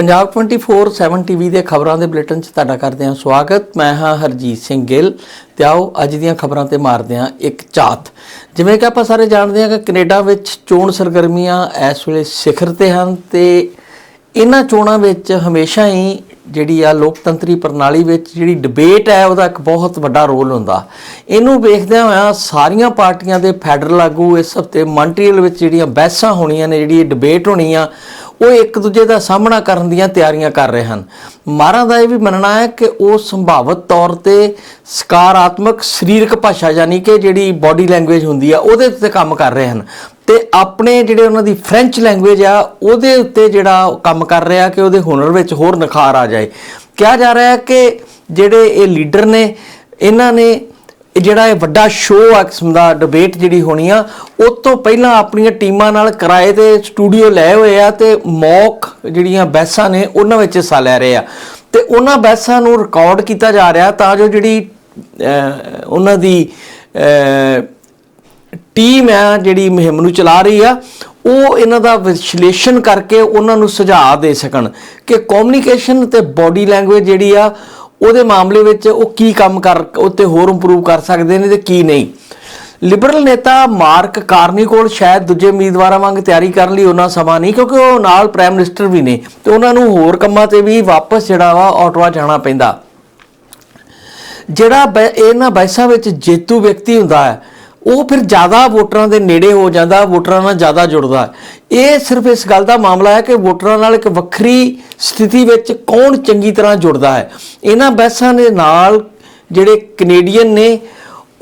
Punjab 24/7 TV ਦੇ ਖਬਰਾਂ ਦੇ ਬੁਲੇਟਿਨ 'ਚ ਤੁਹਾਡਾ ਕਰਦੇ ਹਾਂ ਸਵਾਗਤ। ਮੈਂ ਹਾਂ ਹਰਜੀਤ ਸਿੰਘ ਗਿੱਲ। ਤੇ ਆਓ ਅੱਜ ਦੀਆਂ ਖਬਰਾਂ ਤੇ ਮਾਰਦੇ ਹਾਂ ਇੱਕ ਝਾਤ ਜਿਵੇਂ ਕਿ ਆਪਾਂ ਸਾਰੇ ਜਾਣਦੇ ਹਾਂ ਕਿ ਕੈਨੇਡਾ ਵਿੱਚ ਚੋਣ ਸਰਗਰਮੀਆਂ ਇਸ ਵੇਲੇ ਸਿਖਰ ਤੇ ਹਨ ਤੇ ਇਹਨਾਂ ਚੋਣਾਂ ਵਿੱਚ ਹਮੇਸ਼ਾ ਹੀ ਜਿਹੜੀ ਆ ਲੋਕਤੰਤਰੀ ਪ੍ਰਣਾਲੀ ਵਿੱਚ ਜਿਹੜੀ ਡਿਬੇਟ ਹੈ ਉਹਦਾ ਇੱਕ ਬਹੁਤ ਵੱਡਾ ਰੋਲ ਹੁੰਦਾ। ਇਹਨੂੰ ਵੇਖਦਿਆਂ ਹੋਇਆਂ ਸਾਰੀਆਂ ਪਾਰਟੀਆਂ ਦੇ ਫੈਡਰਲ ਆਗੂ ਇਸ ਹਫ਼ਤੇ ਮੌਂਟਰੀਅਲ ਵਿੱਚ ਜਿਹੜੀਆਂ ਬਹਿਸਾਂ ਹੋਣੀਆਂ ਨੇ, ਜਿਹੜੀ ਡਿਬੇਟ ਹੋਣੀ ਆ ਉਹ ਇੱਕ ਦੂਜੇ ਦਾ ਸਾਹਮਣਾ ਕਰਨ ਦੀਆਂ ਤਿਆਰੀਆਂ ਕਰ ਰਹੇ ਹਨ। ਮਾਰਾਂ ਦਾ ਇਹ ਵੀ ਮੰਨਣਾ ਹੈ ਕਿ ਉਹ ਸੰਭਾਵਤ ਤੌਰ ਤੇ ਸਕਾਰਾਤਮਕ ਸਰੀਰਕ ਭਾਸ਼ਾ ਯਾਨੀ ਕਿ ਜਿਹੜੀ ਬਾਡੀ ਲੈਂਗੁਏਜ ਹੁੰਦੀ ਆ, ਉਹਦੇ ਉੱਤੇ ਕੰਮ ਕਰ ਰਹੇ ਹਨ। ਤੇ ਆਪਣੇ ਜਿਹੜੇ ਉਹਨਾਂ ਦੀ ਫ੍ਰੈਂਚ ਲੈਂਗੁਏਜ ਆ, ਉਹਦੇ ਉੱਤੇ ਜਿਹੜਾ ਕੰਮ ਕਰ ਰਿਹਾ ਕਿ ਉਹਦੇ ਹੁਨਰ ਵਿੱਚ ਹੋਰ ਨਿਖਾਰ ਆ ਜਾਏ। ਕਿਹਾ ਜਾ ਰਿਹਾ ਹੈ ਕਿ ਜਿਹੜੇ ਇਹ ਲੀਡਰ ਨੇ, ਇਹਨਾਂ ਨੇ ਇਹ ਜਿਹੜਾ ਇਹ ਵੱਡਾ ਸ਼ੋਅ ਆ ਕਿਸਮ ਦਾ ਡਿਬੇਟ ਜਿਹੜੀ ਹੋਣੀ ਆ, ਉਹ ਤੋਂ ਪਹਿਲਾਂ ਆਪਣੀਆਂ ਟੀਮਾਂ ਨਾਲ ਕਿਰਾਏ ਤੇ ਸਟੂਡੀਓ ਲਏ ਹੋਏ ਆ ਤੇ ਮੌਕ ਜਿਹੜੀਆਂ ਬਹਿਸਾਂ ਨੇ ਉਹਨਾਂ ਵਿੱਚ ਹਿੱਸਾ ਲੈ ਰਹੇ ਆ। ਤੇ ਉਹਨਾਂ ਬਹਿਸਾਂ ਨੂੰ ਰਿਕਾਰਡ ਕੀਤਾ ਜਾ ਰਿਹਾ ਤਾਂ ਜੋ ਜਿਹੜੀ ਉਹਨਾਂ ਦੀ ਟੀਮ ਆ ਜਿਹੜੀ ਮੁਹਿੰਮ ਨੂੰ ਚਲਾ ਰਹੀ ਆ, ਉਹ ਇਹਨਾਂ ਦਾ ਵਿਸ਼ਲੇਸ਼ਣ ਕਰਕੇ ਉਹਨਾਂ ਨੂੰ ਸੁਝਾਅ ਦੇ ਸਕਣ ਕਿ ਕਮਿਊਨੀਕੇਸ਼ਨ ਤੇ ਬਾਡੀ ਲੈਂਗੁਏਜ ਜਿਹੜੀ ਆ ਉਹਦੇ ਮਾਮਲੇ ਵਿੱਚ ਉਹ ਕੀ ਕੰਮ ਕਰ, ਉੱਤੇ ਹੋਰ ਇੰਪਰੂਵ ਕਰ ਸਕਦੇ ਨੇ ਤੇ ਕੀ ਨਹੀਂ। ਲਿਬਰਲ ਨੇਤਾ ਮਾਰਕ ਕਾਰਨੀ ਕੋਲ ਸ਼ਾਇਦ ਦੂਜੇ ਉਮੀਦਵਾਰਾਂ ਵਾਂਗ ਤਿਆਰੀ ਕਰਨ ਲਈ ਉਹਨਾਂ ਸਮਾਂ ਨਹੀਂ, ਕਿਉਂਕਿ ਉਹ ਨਾਲ ਪ੍ਰਾਈਮ ਮਿਨਿਸਟਰ ਵੀ ਨੇ ਤੇ ਉਹਨਾਂ ਨੂੰ ਹੋਰ ਕੰਮਾਂ ਤੇ ਵੀ ਵਾਪਸ ਜਿਹੜਾ ਵਾ ਆਟਵਾ ਜਾਣਾ ਪੈਂਦਾ। ਜਿਹੜਾ ਬੈ- ਇਹਨਾਂ ਬੈਸਾਂ ਵਿੱਚ ਜੇਤੂ ਵਿਅਕਤੀ ਹੁੰਦਾ ਹੈ ਉਹ ਫਿਰ ਜ਼ਿਆਦਾ ਵੋਟਰਾਂ ਦੇ ਨੇੜੇ ਹੋ ਜਾਂਦਾ, ਵੋਟਰਾਂ ਨਾਲ ਜ਼ਿਆਦਾ ਜੁੜਦਾ। ਇਹ ਸਿਰਫ ਇਸ ਗੱਲ ਦਾ ਮਾਮਲਾ ਹੈ ਕਿ ਵੋਟਰਾਂ ਨਾਲ ਇੱਕ ਵੱਖਰੀ ਸਥਿਤੀ ਵਿੱਚ ਕੌਣ ਚੰਗੀ ਤਰ੍ਹਾਂ ਜੁੜਦਾ ਹੈ। ਇਹਨਾਂ ਬਹਿਸਾਂ ਦੇ ਨਾਲ ਜਿਹੜੇ ਕੈਨੇਡੀਅਨ ਨੇ,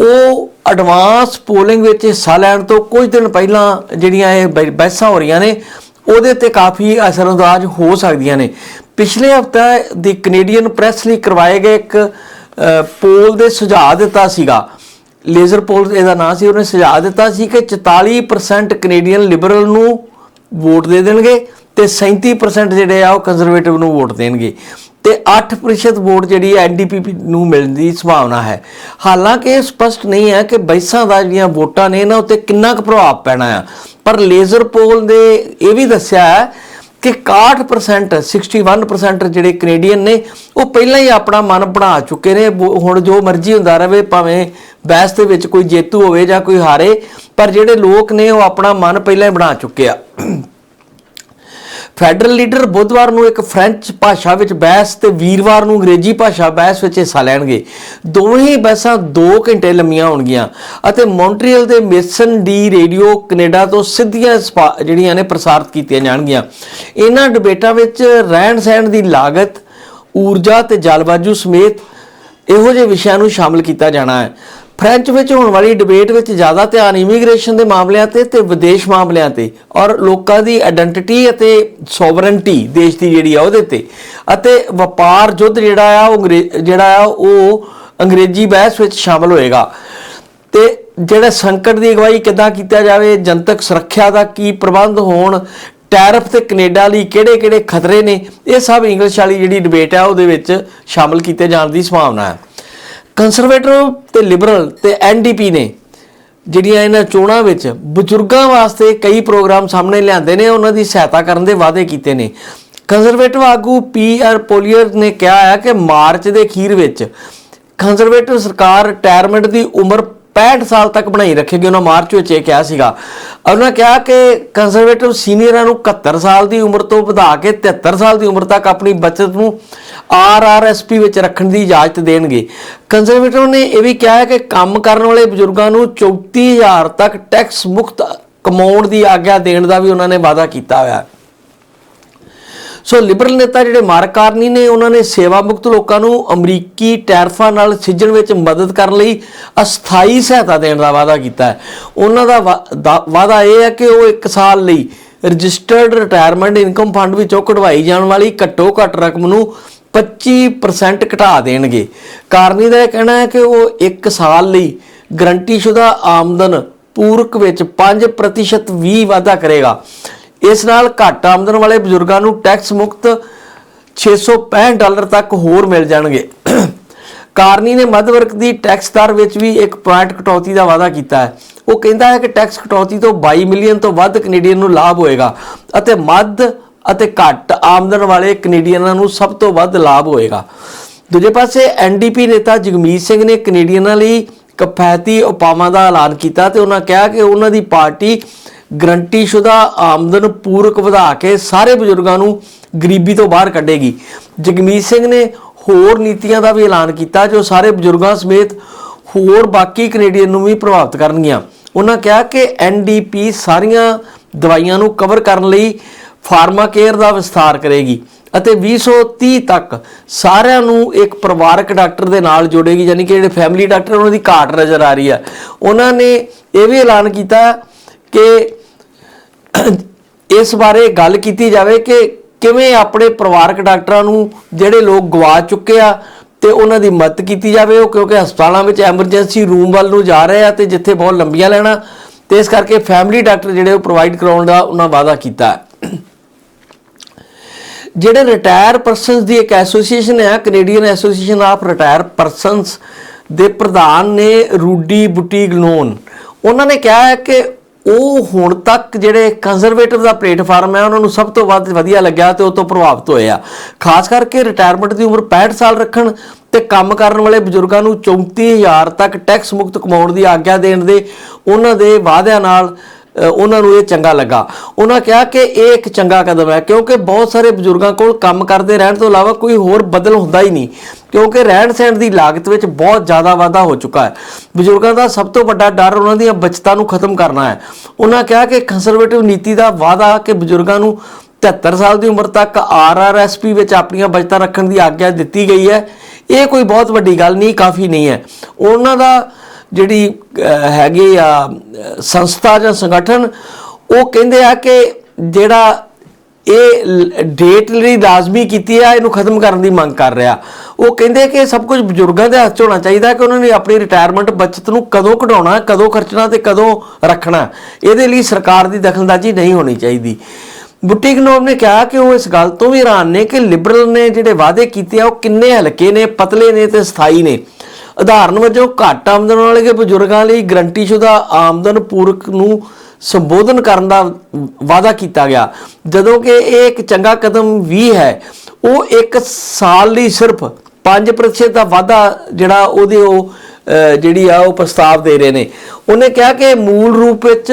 ਉਹ ਐਡਵਾਂਸ ਪੋਲਿੰਗ ਵਿੱਚ ਹਿੱਸਾ ਲੈਣ ਤੋਂ ਕੁਝ ਦਿਨ ਪਹਿਲਾਂ ਜਿਹੜੀਆਂ ਇਹ ਬਹਿਸਾਂ ਹੋ ਰਹੀਆਂ ਨੇ, ਉਹਦੇ ਤੇ ਕਾਫੀ ਅਸਰਅੰਦਾਜ਼ ਹੋ ਸਕਦੀਆਂ ਨੇ। ਪਿਛਲੇ ਹਫਤਾ ਦੀ ਕੈਨੇਡੀਅਨ ਪ੍ਰੈਸ ਲਈ ਕਰਵਾਏ ਗਏ ਇੱਕ ਪੋਲ ਦੇ ਸੁਝਾਅ ਦਿੱਤਾ ਸੀਗਾ। ਲੇਜ਼ਰ ਪੋਲ ਇਹਦਾ ਨਾਂ ਸੀ, ਉਹਨੇ ਸੁਝਾਅ ਦਿੱਤਾ ਸੀ ਕਿ 44% ਕੈਨੇਡੀਅਨ ਲਿਬਰਲ ਨੂੰ ਵੋਟ ਦੇ ਦੇਣਗੇ ਤੇ 37% ਜਿਹੜੇ ਆ ਉਹ ਕੰਜ਼ਰਵੇਟਿਵ ਨੂੰ ਵੋਟ ਦੇਣਗੇ ਤੇ 8% ਵੋਟ ਜਿਹੜੀ ਹੈ ਐਨਡੀਪੀ ਨੂੰ ਮਿਲਣ ਦੀ ਸੰਭਾਵਨਾ ਹੈ। ਹਾਲਾਂਕਿ ਇਹ ਸਪਸ਼ਟ ਨਹੀਂ ਹੈ ਕਿ ਬੈਸਾਂ ਦਾ ਜਿਹੜੀਆਂ ਵੋਟਾਂ ਨੇ ਇਹਨਾਂ ਉੱਤੇ ਕਿੰਨਾ ਕੁ ਪ੍ਰਭਾਵ ਪੈਣਾ ਆ। ਪਰ ਲੇਜ਼ਰ ਪੋਲ ਦੇ ਇਹ ਵੀ ਦੱਸਿਆ ਹੈ ਕਿ 61% 61% ਜਿਹੜੇ ਕੈਨੇਡੀਅਨ ਨੇ, ਉਹ ਪਹਿਲਾਂ ਹੀ ਆਪਣਾ ਮਨ ਬਣਾ ਚੁੱਕੇ ਨੇ। ਵੋ- ਹੁਣ ਜੋ ਮਰਜ਼ੀ ਹੁੰਦਾ ਰਹੇ ਭਾਵੇਂ ਬਹਿਸ ਦੇ ਵਿੱਚ ਕੋਈ ਜੇਤੂ ਹੋਵੇ ਜਾਂ ਕੋਈ ਹਾਰੇ, ਪਰ ਜਿਹੜੇ ਲੋਕ ਨੇ, ਉਹ ਆਪਣਾ ਮਨ ਪਹਿਲਾਂ ਹੀ ਬਣਾ ਚੁੱਕੇ ਆ। ਫੈਡਰਲ ਲੀਡਰ ਬੁੱਧਵਾਰ ਨੂੰ ਇੱਕ ਫ੍ਰੈਂਚ ਭਾਸ਼ਾ ਵਿੱਚ ਬਹਿਸ ਤੇ ਵੀਰਵਾਰ ਨੂੰ ਅੰਗਰੇਜ਼ੀ ਭਾਸ਼ਾ ਬਹਿਸ ਵਿੱਚ ਹਿੱਸਾ ਲੈਣਗੇ। ਦੋਵੇਂ ਹੀ ਬਹਿਸਾਂ 2 ਘੰਟੇ ਲੰਮੀਆਂ ਹੋਣਗੀਆਂ ਅਤੇ ਮੌਂਟਰੀਅਲ ਦੇ ਮੇਸਨ ਡੀ ਰੇਡੀਓ ਕੈਨੇਡਾ ਤੋਂ ਸਿੱਧੀਆਂ ਸਪਾ- ਜਿਹੜੀਆਂ ਨੇ ਪ੍ਰਸਾਰਿਤ ਕੀਤੀਆਂ ਜਾਣਗੀਆਂ। ਇਹਨਾਂ ਡਿਬੇਟਾਂ ਵਿੱਚ ਰਹਿਣ ਸਹਿਣ ਦੀ ਲਾਗਤ, ਊਰਜਾ ਤੇ ਜਲਵਾਯੂ ਸਮੇਤ ਇਹੋ ਜਿਹੇ ਵਿਸ਼ਿਆਂ ਨੂੰ ਸ਼ਾਮਲ ਕੀਤਾ ਜਾਣਾ ਹੈ। ਫ੍ਰੈਂਚ ਵਿੱਚ ਹੋਣ ਵਾਲੀ ਡਿਬੇਟ ਵਿੱਚ ਜ਼ਿਆਦਾ ਧਿਆਨ ਇਮੀਗ੍ਰੇਸ਼ਨ ਦੇ ਮਾਮਲਿਆਂ ਤੇ ਤੇ ਵਿਦੇਸ਼ ਮਾਮਲਿਆਂ ਤੇ ਔਰ ਲੋਕਾਂ ਦੀ ਆਇਡੈਂਟੀਟੀ ਅਤੇ ਸੋਵਰਨਟੀ ਦੇਸ਼ ਦੀ ਜਿਹੜੀ ਆ ਉਹਦੇ ਤੇ। ਅਤੇ ਵਪਾਰ ਯੁੱਧ ਜਿਹੜਾ ਆ ਉਹ ਅੰਗਰੇ- ਜਿਹੜਾ ਆ ਉਹ ਅੰਗਰੇਜ਼ੀ ਬਹਿਸ ਵਿੱਚ ਸ਼ਾਮਲ ਹੋਏਗਾ। ਤੇ ਜਿਹੜਾ ਸੰਕਟ ਦੀ ਅਗਵਾਈ ਕਿੱਦਾਂ ਕੀਤਾ ਜਾਵੇ, ਜਨਤਕ ਸੁਰੱਖਿਆ ਦਾ ਕੀ ਪ੍ਰਬੰਧ ਹੋਣ, ਟੈਰਫ ਤੇ ਕੈਨੇਡਾ ਲਈ ਕਿਹੜੇ-ਕਿਹੜੇ ਖਤਰੇ ਨੇ, ਇਹ ਸਭ ਇੰਗਲਿਸ਼ ਵਾਲੀ ਜਿਹੜੀ ਡਿਬੇਟ ਆ ਉਹਦੇ ਵਿੱਚ ਸ਼ਾਮਲ ਕੀਤੇ ਜਾਣ ਦੀ ਸੰਭਾਵਨਾ ਹੈ। ਕੰਜ਼ਰਵੇਟਿਵ ਤੇ ਲਿਬਰਲ ਤੇ ਐਨਡੀਪੀ ਨੇ ਜਿਹੜੀਆਂ ਇਹਨਾਂ ਚੋਣਾਂ ਵਿੱਚ ਬਜ਼ੁਰਗਾਂ ਵਾਸਤੇ ਕਈ ਪ੍ਰੋਗਰਾਮ ਸਾਹਮਣੇ ਲਿਆਂਦੇ ਨੇ, ਉਹਨਾਂ ਦੀ ਸਹਾਇਤਾ ਕਰਨ ਦੇ ਵਾਅਦੇ ਕੀਤੇ ਨੇ। ਕੰਜ਼ਰਵੇਟਿਵ ਆਗੂ ਪੀ ਆਰ ਪੋਲੀਅਰ ਨੇ ਕਿਹਾ ਹੈ ਕਿ ਮਾਰਚ ਦੇ ਅਖੀਰ ਵਿੱਚ ਕੰਜ਼ਰਵੇਟਿਵ ਸਰਕਾਰ ਰਿਟਾਇਰਮੈਂਟ ਦੀ ਉਮਰ 65 ਸਾਲ ਤੱਕ ਬਣਾਈ ਰੱਖੇਗੀ, ਉਹਨਾਂ ਮਾਰਚ ਵਿੱਚ ਇਹ ਕਿਹਾ ਸੀਗਾ। ਉਹਨਾਂ ਕਿਹਾ ਕਿ ਕੰਜ਼ਰਵੇਟਿਵ ਸੀਨੀਅਰਾਂ ਨੂੰ 71 ਸਾਲ ਦੀ ਉਮਰ ਤੋਂ ਵਧਾ ਕੇ 73 ਸਾਲ ਦੀ ਉਮਰ ਤੱਕ ਆਪਣੀ ਬਚਤ ਨੂੰ ਆਰਆਰਐਸਪੀ ਵਿੱਚ ਰੱਖਣ ਦੀ ਇਜਾਜ਼ਤ ਦੇਣਗੇ। ਕੰਜ਼ਰਵੇਟਿਵ ਨੇ ਇਹ ਵੀ ਕਿਹਾ ਹੈ ਕਿ ਕੰਮ ਕਰਨ ਵਾਲੇ ਬਜ਼ੁਰਗਾਂ ਨੂੰ 34000 ਤੱਕ ਟੈਕਸ ਮੁਕਤ ਕਮਾਉਣ ਦੀ ਆਗਿਆ ਦੇਣ ਦਾ ਵੀ ਉਹਨਾਂ ਨੇ ਵਾਅਦਾ ਕੀਤਾ ਹੋਇਆ। ਹੈ ਸੋ ਲਿਬਰਲ ਨੇਤਾ ਜਿਹੜੇ ਮਾਰਕ ਕਾਰਨੀ ਨੇ, ਉਹਨਾਂ ਨੇ ਸੇਵਾ ਮੁਕਤ ਲੋਕਾਂ ਨੂੰ ਅਮਰੀਕੀ ਟੈਰਫਾਂ ਨਾਲ ਸਿੱਝਣ ਵਿੱਚ ਮਦਦ ਕਰਨ ਲਈ ਅਸਥਾਈ ਸਹਾਇਤਾ ਦੇਣ ਦਾ ਵਾਅਦਾ ਕੀਤਾ ਹੈ। ਉਹਨਾਂ ਦਾ ਵਾ- ਦਾ- ਵਾਅਦਾ ਇਹ ਹੈ ਕਿ ਉਹ 1 ਸਾਲ ਲਈ ਰਜਿਸਟਰਡ ਰਿਟਾਇਰਮੈਂਟ ਇਨਕਮ ਫੰਡ ਵਿੱਚੋਂ ਕਢਵਾਈ ਜਾਣ ਵਾਲੀ ਘੱਟੋ ਘੱਟ ਰਕਮ ਨੂੰ 25% ਘਟਾ ਦੇਣਗੇ। ਕਾਰਨੀ ਦਾ ਇਹ ਕਹਿਣਾ ਹੈ ਕਿ ਉਹ 1 ਸਾਲ ਲਈ ਗਰੰਟੀਸ਼ੁਦਾ ਆਮਦਨ ਪੂਰਕ ਵਿੱਚ 5% ਵੀ ਵਾਧਾ ਕਰੇਗਾ। ਇਸ ਨਾਲ ਘੱਟ ਆਮਦਨ ਵਾਲੇ ਬਜ਼ੁਰਗਾਂ ਨੂੰ ਟੈਕਸ ਮੁਕਤ 665 ਡਾਲਰ ਤੱਕ ਹੋਰ ਮਿਲ ਜਾਣਗੇ। ਕਾਰਨੀ ਨੇ ਮੱਧ ਵਰਗ ਦੀ ਟੈਕਸ ਦਰ ਵਿੱਚ ਵੀ ਇੱਕ ਪੁਆਇੰਟ ਕਟੌਤੀ ਦਾ ਵਾਅਦਾ ਕੀਤਾ ਹੈ। ਉਹ ਕਹਿੰਦਾ ਹੈ ਕਿ ਟੈਕਸ ਕਟੌਤੀ ਤੋਂ 22 ਮਿਲੀਅਨ ਤੋਂ ਵੱਧ ਕੈਨੇਡੀਅਨ ਨੂੰ ਲਾਭ ਹੋਏਗਾ ਅਤੇ ਮੱਧ ਅਤੇ ਘੱਟ ਆਮਦਨ ਵਾਲੇ ਕੈਨੇਡੀਅਨਾਂ ਨੂੰ ਸਭ ਤੋਂ ਵੱਧ ਲਾਭ ਹੋਏਗਾ। ਦੂਜੇ ਪਾਸੇ ਐਨਡੀਪੀ ਨੇਤਾ ਜਗਮੀਤ ਸਿੰਘ ਨੇ ਕੈਨੇਡੀਅਨਾਂ ਲਈ ਕਿਫਾਇਤੀ ਉਪਾਵਾਂ ਦਾ ਐਲਾਨ ਕੀਤਾ ਤੇ ਉਹਨਾਂ ਕਿਹਾ ਕਿ ਉਹਨਾਂ ਦੀ ਪਾਰਟੀ ਗਰੰਟੀਸ਼ੁਦਾ ਆਮਦਨ ਪੂਰਕ ਵਧਾ ਕੇ ਸਾਰੇ ਬਜ਼ੁਰਗਾਂ ਨੂੰ ਗਰੀਬੀ ਤੋਂ ਬਾਹਰ ਕੱਢੇਗੀ। ਜਗਮੀਤ ਸਿੰਘ ਨੇ ਹੋਰ ਨੀਤੀਆਂ ਦਾ ਵੀ ਐਲਾਨ ਕੀਤਾ ਜੋ ਸਾਰੇ ਬਜ਼ੁਰਗਾਂ ਸਮੇਤ ਹੋਰ ਬਾਕੀ ਕੈਨੇਡੀਅਨ ਨੂੰ ਵੀ ਪ੍ਰਭਾਵਿਤ ਕਰਨਗੀਆਂ। ਉਹਨਾਂ ਕਿਹਾ ਕਿ ਐਨਡੀਪੀ ਸਾਰੀਆਂ ਦਵਾਈਆਂ ਨੂੰ ਕਵਰ ਕਰਨ ਲਈ ਫਾਰਮਾ ਕੇਅਰ ਦਾ ਵਿਸਥਾਰ ਕਰੇਗੀ ਅਤੇ 2030 ਤੱਕ ਸਾਰਿਆਂ ਨੂੰ ਇੱਕ ਪਰਿਵਾਰਕ ਡਾਕਟਰ ਦੇ ਨਾਲ ਜੋੜੇਗੀ, ਯਾਨੀ ਕਿ ਜਿਹੜੇ ਫੈਮਿਲੀ ਡਾਕਟਰ, ਉਹਨਾਂ ਦੀ ਘਾਟ ਨਜ਼ਰ ਆ ਰਹੀ ਹੈ ਉਹਨਾਂ ਨੇ ਇਹ ਵੀ ਐਲਾਨ ਕੀਤਾ ਕਿ ਇਸ ਬਾਰੇ ਗੱਲ ਕੀਤੀ ਜਾਵੇ ਕਿ ਕਿਵੇਂ ਆਪਣੇ ਪਰਿਵਾਰਕ ਡਾਕਟਰਾਂ ਨੂੰ ਜਿਹੜੇ ਲੋਕ ਗਵਾ ਚੁੱਕੇ ਆ ਤੇ ਉਹਨਾਂ ਦੀ ਮਦਦ ਕੀਤੀ ਜਾਵੇ, ਉਹ ਕਿਉਂਕਿ ਹਸਪਤਾਲਾਂ ਵਿੱਚ ਐਮਰਜੈਂਸੀ ਰੂਮ ਵੱਲ ਨੂੰ ਜਾ ਰਹੇ ਆ ਤੇ ਜਿੱਥੇ ਬਹੁਤ ਲੰਬੀਆਂ ਲੈਣਾ, ਤੇ ਇਸ ਕਰਕੇ ਫੈਮਿਲੀ ਡਾਕਟਰ ਜਿਹੜੇ ਉਹ ਪ੍ਰੋਵਾਈਡ ਕਰਾਉਣ ਦਾ ਉਹਨਾਂ ਵਾਅਦਾ ਕੀਤਾ ਜਿਹੜੇ ਰਿਟਾਇਰ ਪਰਸਨਸ ਦੀ ਇੱਕ ਐਸੋਸੀਏਸ਼ਨ ਹੈ, Canadian association of retire persons ਦੇ ਪ੍ਰਧਾਨ ਨੇ ਰੂਡੀ ਬੁਟੀਗ ਲੋਨ। ਉਹਨਾਂ ਨੇ ਕਿਹਾ ਹੈ ਕਿ ਉਹ ਹੁਣ ਤੱਕ ਜਿਹੜੇ ਕੰਜ਼ਰਵੇਟਿਵ ਦਾ ਪਲੇਟਫਾਰਮ ਹੈ, ਉਹਨਾਂ ਨੂੰ ਸਭ ਤੋਂ ਵੱਧ ਵਧੀਆ ਲੱਗਿਆ ਤੇ ਉਹ ਤੋਂ ਪ੍ਰਭਾਵਿਤ ਹੋਏ ਆ। ਖਾਸ ਕਰਕੇ ਰਿਟਾਇਰਮੈਂਟ ਦੀ ਉਮਰ 65 ਸਾਲ ਰੱਖਣ ਤੇ ਕੰਮ ਕਰਨ ਵਾਲੇ ਬਜ਼ੁਰਗਾਂ ਨੂੰ 34000 ਤੱਕ ਟੈਕਸ ਮੁਕਤ ਕਮਾਉਣ ਦੀ ਆਗਿਆ ਦੇਣ ਦੇ, ਉਹਨਾਂ ਦੇ ਵਾਅਦਿਆਂ ਨਾਲ ਉਹਨਾਂ ਨੂੰ ਇਹ ਚੰਗਾ ਲੱਗਾ। ਉਹਨਾਂ ਕਿਹਾ ਕਿ ਇਹ ਇੱਕ ਚੰਗਾ ਕਦਮ ਹੈ, ਕਿਉਂਕਿ ਬਹੁਤ ਸਾਰੇ ਬਜ਼ੁਰਗਾਂ ਕੋਲ ਕੰਮ ਕਰਦੇ ਰਹਿਣ ਤੋਂ ਇਲਾਵਾ ਕੋਈ ਹੋਰ ਬਦਲ ਹੁੰਦਾ ਹੀ ਨਹੀਂ, ਕਿਉਂਕਿ ਰਹਿਣ ਸਹਿਣ ਦੀ ਲਾਗਤ ਵਿੱਚ ਬਹੁਤ ਜ਼ਿਆਦਾ ਵਾਧਾ ਹੋ ਚੁੱਕਾ ਹੈ। ਬਜ਼ੁਰਗਾਂ ਦਾ ਸਭ ਤੋਂ ਵੱਡਾ ਡਰ ਉਹਨਾਂ ਦੀਆਂ ਬਚਤਾਂ ਨੂੰ ਖਤਮ ਕਰਨਾ ਹੈ। ਉਹਨਾਂ ਕਿਹਾ ਕਿ ਕੰਜ਼ਰਵੇਟਿਵ ਨੀਤੀ ਦਾ ਵਾਅਦਾ ਕਿ ਬਜ਼ੁਰਗਾਂ ਨੂੰ 73 ਸਾਲ ਦੀ ਉਮਰ ਤੱਕ ਆਰਆਰਐਸਪੀ ਵਿੱਚ ਆਪਣੀਆਂ ਬਚਤਾਂ ਰੱਖਣ ਦੀ ਆਗਿਆ ਦਿੱਤੀ ਗਈ ਹੈ, ਇਹ ਕੋਈ ਬਹੁਤ ਵੱਡੀ ਗੱਲ ਨਹੀਂ, ਕਾਫੀ ਨਹੀਂ ਹੈ। ਉਹਨਾਂ ਦਾ ਜਿਹੜੀ ਹੈਗੀ ਆ ਸੰਸਥਾ ਜਾਂ ਸੰਗਠਨ, ਉਹ ਕਹਿੰਦੇ ਆ ਕਿ ਜਿਹੜਾ ਇਹ ਡੇਟ ਲਈ ਲਾਜ਼ਮੀ ਕੀਤੀ ਆ, ਇਹਨੂੰ ਖਤਮ ਕਰਨ ਦੀ ਮੰਗ ਕਰ ਰਿਹਾ। ਉਹ ਕਹਿੰਦੇ ਕਿ ਸਭ ਕੁਝ ਬਜ਼ੁਰਗਾਂ ਦੇ ਹੱਥ 'ਚ ਹੋਣਾ ਚਾਹੀਦਾ ਕਿ ਉਹਨਾਂ ਨੇ ਆਪਣੀ ਰਿਟਾਇਰਮੈਂਟ ਬਚਤ ਨੂੰ ਕਦੋਂ ਕਢਾਉਣਾ, ਕਦੋਂ ਖਰਚਣਾ ਤੇ ਕਦੋਂ ਰੱਖਣਾ। ਇਹਦੇ ਲਈ ਸਰਕਾਰ ਦੀ ਦਖਲਅੰਦਾਜ਼ੀ ਨਹੀਂ ਹੋਣੀ ਚਾਹੀਦੀ। ਬੁੱਟੀ ਗਨੋਮ ਨੇ ਕਿਹਾ ਕਿ ਉਹ ਇਸ ਗੱਲ ਤੋਂ ਵੀ ਹੈਰਾਨ ਨੇ ਕਿ ਲਿਬਰਲ ਨੇ ਜਿਹੜੇ ਵਾਅਦੇ ਕੀਤੇ ਆ, ਉਹ ਕਿੰਨੇ ਹਲਕੇ ਨੇ, ਪਤਲੇ ਨੇ ਤੇ ਸਥਾਈ ਨੇ। ਉਦਾਹਰਨ ਵਜੋਂ ਘੱਟ ਆਮਦਨ ਵਾਲੇ ਬਜ਼ੁਰਗਾਂ ਲਈ ਗਰੰਟੀਸ਼ੁਦਾ ਆਮਦਨ ਪੂਰਕ ਨੂੰ ਸੰਬੋਧਨ ਕਰਨ ਦਾ ਵਾਅਦਾ ਕੀਤਾ ਗਿਆ। ਜਦੋਂ ਕਿ ਇਹ ਇੱਕ ਚੰਗਾ ਕਦਮ ਵੀ ਹੈ, ਉਹ ਇੱਕ ਸਾਲ ਲਈ ਸਿਰਫ 5% ਦਾ ਵਾਅਦਾ ਜਿਹੜਾ ਉਹਦੇ ਉਹ ਜਿਹੜੀ ਆ ਉਹ ਪ੍ਰਸਤਾਵ ਦੇ ਰਹੇ ਨੇ। ਉਹਨੇ ਕਿਹਾ ਕਿ ਮੂਲ ਰੂਪ ਵਿੱਚ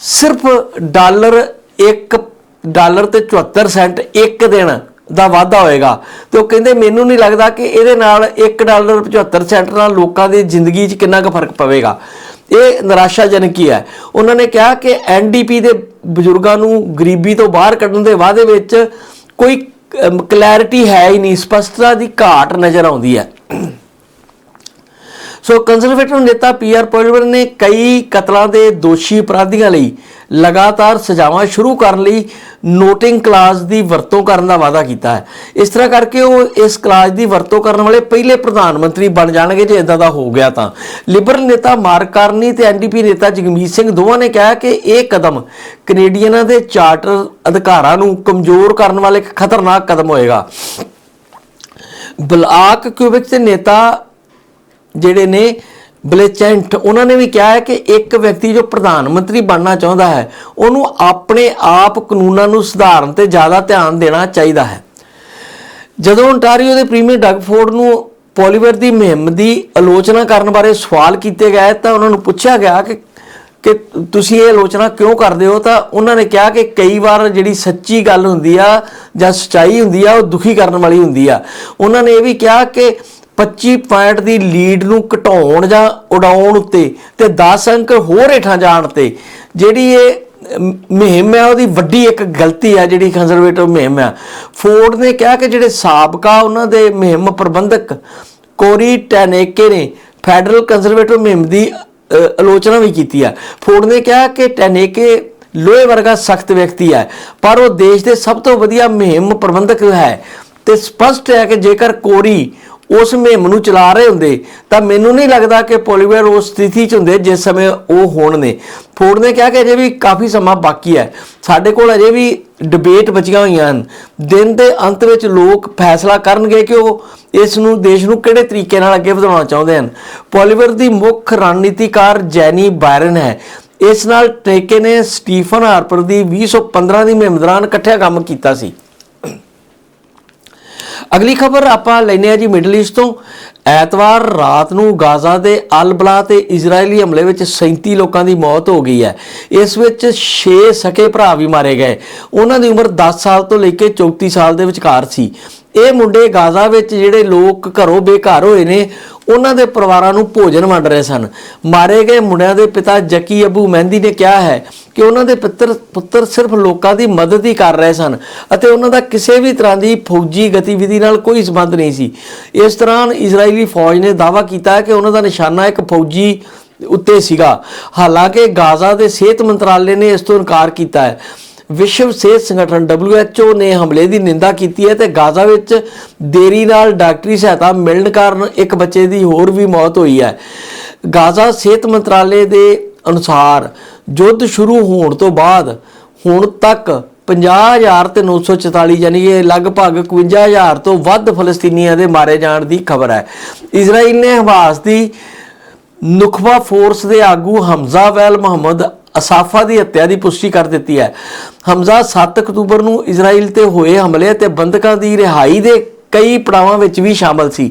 ਸਿਰਫ ਡਾਲਰ 1 ਡਾਲਰ ਤੇ 74 ਸੈਂਟ ਇੱਕ ਦਿਨ ਦਾ ਵਾਧਾ ਹੋਏਗਾ। ਤੇ ਉਹ ਕਹਿੰਦੇ ਮੈਨੂੰ ਨਹੀਂ ਲੱਗਦਾ ਕਿ ਇਹਦੇ ਨਾਲ 1 ਡਾਲਰ 75 ਸੈਂਟ ਨਾਲ ਲੋਕਾਂ ਦੀ ਜ਼ਿੰਦਗੀ 'ਚ ਕਿੰਨਾ ਕੁ ਫ਼ਰਕ ਪਵੇਗਾ। ਇਹ ਨਿਰਾਸ਼ਾਜਨਕ ਹੀ ਹੈ। ਉਹਨਾਂ ਨੇ ਕਿਹਾ ਕਿ ਐਨਡੀਪੀ ਦੇ ਬਜ਼ੁਰਗਾਂ ਨੂੰ ਗਰੀਬੀ ਤੋਂ ਬਾਹਰ ਕੱਢਣ ਦੇ ਵਾਅਦੇ ਵਿੱਚ ਕੋਈ ਕਲੈਰਿਟੀ ਹੈ ਹੀ ਨਹੀਂ। ਸਪਸ਼ਟਤਾ ਦੀ ਘਾਟ ਨਜ਼ਰ ਆਉਂਦੀ ਹੈ। ਸੋ ਕੰਜ਼ਰਵੇਟਿਵ ਨੇਤਾ ਪੀਆਰ ਪੋਲੀਵਰ ਨੇ ਕਈ ਕਤਲਾਂ ਦੇ ਦੋਸ਼ੀ ਅਪਰਾਧੀਆਂ ਲਈ ਲਗਾਤਾਰ ਸਜ਼ਾਵਾਂ ਸ਼ੁਰੂ ਕਰਨ ਲਈ ਨੋਟਿੰਗ ਕਲਾਜ਼ ਦੀ ਵਰਤੋਂ ਕਰਨ ਦਾ ਵਾਅਦਾ ਕੀਤਾ ਹੈ। ਇਸ ਤਰ੍ਹਾਂ ਕਰਕੇ ਉਹ ਇਸ ਕਲਾਜ਼ ਦੀ ਵਰਤੋਂ ਕਰਨ ਵਾਲੇ ਪਹਿਲੇ ਪ੍ਰਧਾਨ ਮੰਤਰੀ ਬਣ ਜਾਣਗੇ ਜੇ ਇਦਾਂ ਦਾ ਹੋ ਗਿਆ ਤਾਂ। ਲਿਬਰਲ ਨੇਤਾ ਮਾਰਕ ਕਾਰਨੀ ਤੇ ਐਨਡੀਪੀ ਨੇਤਾ ਜਗਮੀਤ ਸਿੰਘ ਦੋਵਾਂ ਨੇ ਕਿਹਾ ਕਿ ਇਹ ਕਦਮ ਕੈਨੇਡੀਅਨਾਂ ਦੇ ਚਾਰਟਰ ਅਧਿਕਾਰਾਂ ਨੂੰ ਕਮਜ਼ੋਰ ਕਰਨ ਵਾਲਾ ਇੱਕ ਖਤਰਨਾਕ ਕਦਮ ਹੋਏਗਾ। ਬਲਾਕ ਕਿਊਬਿਕ ਦੇ ਨੇਤਾ ਜਿਹੜੇ ਨੇ ਬਲੇਚੈਂਟ, ਉਹਨਾਂ ਨੇ ਵੀ ਕਿਹਾ ਹੈ ਕਿ ਇੱਕ ਵਿਅਕਤੀ ਜੋ ਪ੍ਰਧਾਨ ਮੰਤਰੀ ਬਣਨਾ ਚਾਹੁੰਦਾ ਹੈ, ਉਹਨੂੰ ਆਪਣੇ ਆਪ ਕਾਨੂੰਨਾਂ ਨੂੰ ਸੁਧਾਰਨ ਤੇ ਜ਼ਿਆਦਾ ਧਿਆਨ ਦੇਣਾ ਚਾਹੀਦਾ ਹੈ। ਜਦੋਂ ontario ਦੇ ਪ੍ਰੀਮੀਅਰ ਡਗ ਫੋਰਡ ਨੂੰ ਪੋਲੀਵਰ ਦੀ ਮੁਹਿੰਮ ਦੀ ਆਲੋਚਨਾ ਕਰਨ ਬਾਰੇ ਸਵਾਲ ਕੀਤੇ ਗਏ, ਤਾਂ ਉਹਨਾਂ ਨੂੰ ਪੁੱਛਿਆ ਗਿਆ ਕਿ ਕਿ ਤੁਸੀਂ ਇਹ ਆਲੋਚਨਾ ਕਿਉਂ ਕਰਦੇ ਹੋ? ਤਾਂ ਉਹਨਾਂ ਨੇ ਕਿਹਾ ਕਿ ਕਈ ਵਾਰ ਜਿਹੜੀ ਸੱਚੀ ਗੱਲ ਹੁੰਦੀ ਆ ਜਾਂ ਸਚਾਈ ਹੁੰਦੀ ਆ, ਉਹ ਦੁਖੀ ਕਰਨ ਵਾਲੀ ਹੁੰਦੀ ਆ। ਉਹਨਾਂ ਨੇ ਇਹ ਵੀ ਕਿਹਾ ਕਿ 25 ਪੁਆਇੰਟ ਦੀ ਲੀਡ ਨੂੰ ਘਟਾਉਣ ਜਾਂ ਉਡਾਉਣ ਉੱਤੇ ਤੇ 10 ਅੰਕ ਹੋਰ ਹੇਠਾਂ ਜਾਣ ਤੇ ਜਿਹੜੀ ਇਹ ਅਮ, ਮੁਹਿੰਮ ਹੈ ਉਹਦੀ ਵੱਡੀ ਇੱਕ ਗਲਤੀ ਹੈ ਜਿਹੜੀ ਕੰਜ਼ਰਵੇਟਿਵ ਮੁਹਿੰਮ ਹੈ ਫੋਰਡ ਨੇ ਕਿਹਾ ਕਿ ਜਿਹੜੇ ਸਾਬਕਾ ਉਹਨਾਂ ਦੇ ਮੁਹਿੰਮ ਪ੍ਰਬੰਧਕ ਕੋਰੀ ਟੈਨੇਕੇ ਨੇ ਫੈਡਰਲ ਕੰਜ਼ਰਵੇਟਿਵ ਮੁਹਿੰਮ ਦੀ ਆਲੋਚਨਾ ਵੀ ਕੀਤੀ ਹੈ ਫੋਰਡ ਨੇ ਕਿਹਾ ਕਿ ਟੈਨੇਕੇ ਲੋਹੇ ਵਰਗਾ ਸਖਤ ਵਿਅਕਤੀ ਹੈ ਪਰ ਉਹ ਦੇਸ਼ ਦੇ ਸਭ ਤੋਂ ਵਧੀਆ ਮੁਹਿੰਮ ਪ੍ਰਬੰਧਕ ਹੈ। ਤੇ ਸਪਸ਼ਟ ਹੈ ਕਿ ਜੇਕਰ ਕੋਰੀ ਉਸ ਮੁਹਿੰਮ ਨੂੰ ਚਲਾ ਰਹੇ ਹੁੰਦੇ, ਤਾਂ ਮੈਨੂੰ ਨਹੀਂ ਲੱਗਦਾ ਕਿ ਪੋਲੀਵੇਅਰ ਉਸ ਸਥਿਤੀ 'ਚ ਹੁੰਦੇ ਜਿਸ ਸਮੇਂ ਉਹ ਹੋਣ ਨੇ। ਫੋਰਡ ਨੇ ਕਿਹਾ ਕਿ ਅਜੇ ਵੀ ਕਾਫੀ ਸਮਾਂ ਬਾਕੀ ਹੈ। ਸਾਡੇ ਕੋਲ ਅਜੇ ਵੀ ਡਿਬੇਟ ਬਚੀਆਂ ਹੋਈਆਂ ਹਨ। ਦਿਨ ਦੇ ਅੰਤ ਵਿੱਚ ਲੋਕ ਫੈਸਲਾ ਕਰਨਗੇ ਕਿ ਉਹ ਇਸ ਨੂੰ, ਦੇਸ਼ ਨੂੰ ਕਿਹੜੇ ਤਰੀਕੇ ਨਾਲ ਅੱਗੇ ਵਧਾਉਣਾ ਚਾਹੁੰਦੇ ਹਨ। ਪੋਲੀਵੇਅਰ ਦੀ ਮੁੱਖ ਰਣਨੀਤੀਕਾਰ ਜੈਨੀ ਬਾਇਰਨ ਹੈ। ਇਸ ਨਾਲ ਟੇਕੇ ਨੇ ਸਟੀਫਨ ਹਾਰਪਰ ਦੀ 2015 ਦੀ ਮੁਹਿੰਮ ਦੌਰਾਨ ਇਕੱਠਿਆਂ ਕੰਮ ਕੀਤਾ ਸੀ। ਅਗਲੀ ਖਬਰ ਆਪਾਂ ਲੈਨੇ ਆ ਜੀ ਮਿਡਲ ਈਸਟ ਤੋਂ। ਐਤਵਾਰ ਰਾਤ ਨੂੰ ਗਾਜ਼ਾ ਦੇ ਅਲਬਲਾ ਤੇ ਇਜ਼ਰਾਈਲੀ ਹਮਲੇ ਵਿੱਚ 37 ਲੋਕਾਂ ਦੀ ਮੌਤ ਹੋ ਗਈ ਹੈ। ਇਸ ਵਿੱਚ 6 ਸਕੇ ਭਰਾ ਵੀ ਮਾਰੇ ਗਏ। ਉਹਨਾਂ ਦੀ ਉਮਰ 10 ਸਾਲ ਤੋਂ ਲੈ ਕੇ 34 ਸਾਲ ਦੇ ਵਿਚਕਾਰ ਸੀ। ਇਹ ਮੁੰਡੇ ਗਾਜ਼ਾ ਵਿੱਚ ਜਿਹੜੇ ਲੋਕ ਘਰੋਂ ਬੇਘਰ ਹੋਏ ਨੇ, ਉਹਨਾਂ ਦੇ ਪਰਿਵਾਰਾਂ ਨੂੰ ਭੋਜਨ ਵੰਡ ਰਹੇ ਸਨ। ਮਾਰੇ ਗਏ ਮੁੰਡਿਆਂ ਦੇ ਪਿਤਾ ਜਕੀ ਅਬੂ ਮਹਿੰਦੀ ਨੇ ਕਿਹਾ ਹੈ ਕਿ ਉਹਨਾਂ ਦੇ ਪੁੱਤਰ ਪੁੱਤਰ ਸਿਰਫ ਲੋਕਾਂ ਦੀ ਮਦਦ ਹੀ ਕਰ ਰਹੇ ਸਨ ਅਤੇ ਉਹਨਾਂ ਦਾ ਕਿਸੇ ਵੀ ਤਰ੍ਹਾਂ ਦੀ ਫੌਜੀ ਗਤੀਵਿਧੀ ਨਾਲ ਕੋਈ ਸੰਬੰਧ ਨਹੀਂ ਸੀ। ਇਸ ਦੌਰਾਨ ਇਜ਼ਰਾਈਲੀ ਫੌਜ ਨੇ ਦਾਅਵਾ ਕੀਤਾ ਹੈ ਕਿ ਉਹਨਾਂ ਦਾ ਨਿਸ਼ਾਨਾ ਇੱਕ ਫੌਜੀ ਉੱਤੇ ਸੀਗਾ। ਹਾਲਾਂਕਿ ਗਾਜ਼ਾ ਦੇ ਸਿਹਤ ਮੰਤਰਾਲੇ ਨੇ ਇਸ ਤੋਂ ਇਨਕਾਰ ਕੀਤਾ ਹੈ। ਵਿਸ਼ਵ ਸਿਹਤ ਸੰਗਠਨ WHO ਨੇ ਹਮਲੇ ਦੀ ਨਿੰਦਾ ਕੀਤੀ ਹੈ ਤੇ ਗਾਜ਼ਾ ਵਿੱਚ ਦੇਰੀ ਨਾਲ ਡਾਕਟਰੀ ਸਹਾਇਤਾ ਮਿਲਣ ਕਾਰਨ ਇੱਕ ਬੱਚੇ ਦੀ ਹੋਰ ਵੀ ਮੌਤ ਹੋਈ ਹੈ। ਗਾਜ਼ਾ ਸਿਹਤ ਮੰਤਰਾਲੇ ਦੇ ਅਨੁਸਾਰ ਯੁੱਧ ਸ਼ੁਰੂ ਹੋਣ ਤੋਂ ਬਾਅਦ ਹੁਣ ਤੱਕ 50000 ਤੇ 944 ਯਾਨੀ ਕਿ ਲਗਭਗ 51000 ਤੋਂ ਵੱਧ ਫਲਸਤੀਨੀਆਂ ਦੇ ਮਾਰੇ ਜਾਣ ਦੀ ਖਬਰ ਹੈ। ਇਜ਼ਰਾਈਲ ਨੇ ਹਮਾਸ ਦੀ ਨੁਖਬਾ ਫੋਰਸ ਦੇ ਆਗੂ ਹਮਜ਼ਾ ਵੈਲ ਮੁਹੰਮਦ ਅਸਾਫਾ ਦੀ ਹੱਤਿਆ ਦੀ ਪੁਸ਼ਟੀ ਕਰ ਦਿੱਤੀ ਹੈ। ਹਮਜ਼ਾ 7 ਅਕਤੂਬਰ ਨੂੰ ਇਜ਼ਰਾਈਲ ਤੇ ਹੋਏ ਹਮਲੇ ਤੇ ਬੰਦਕਾਂ ਦੀ ਰਿਹਾਈ ਦੇ ਕਈ ਪੜਾਵਾਂ ਵਿੱਚ ਵੀ ਸ਼ਾਮਲ ਸੀ।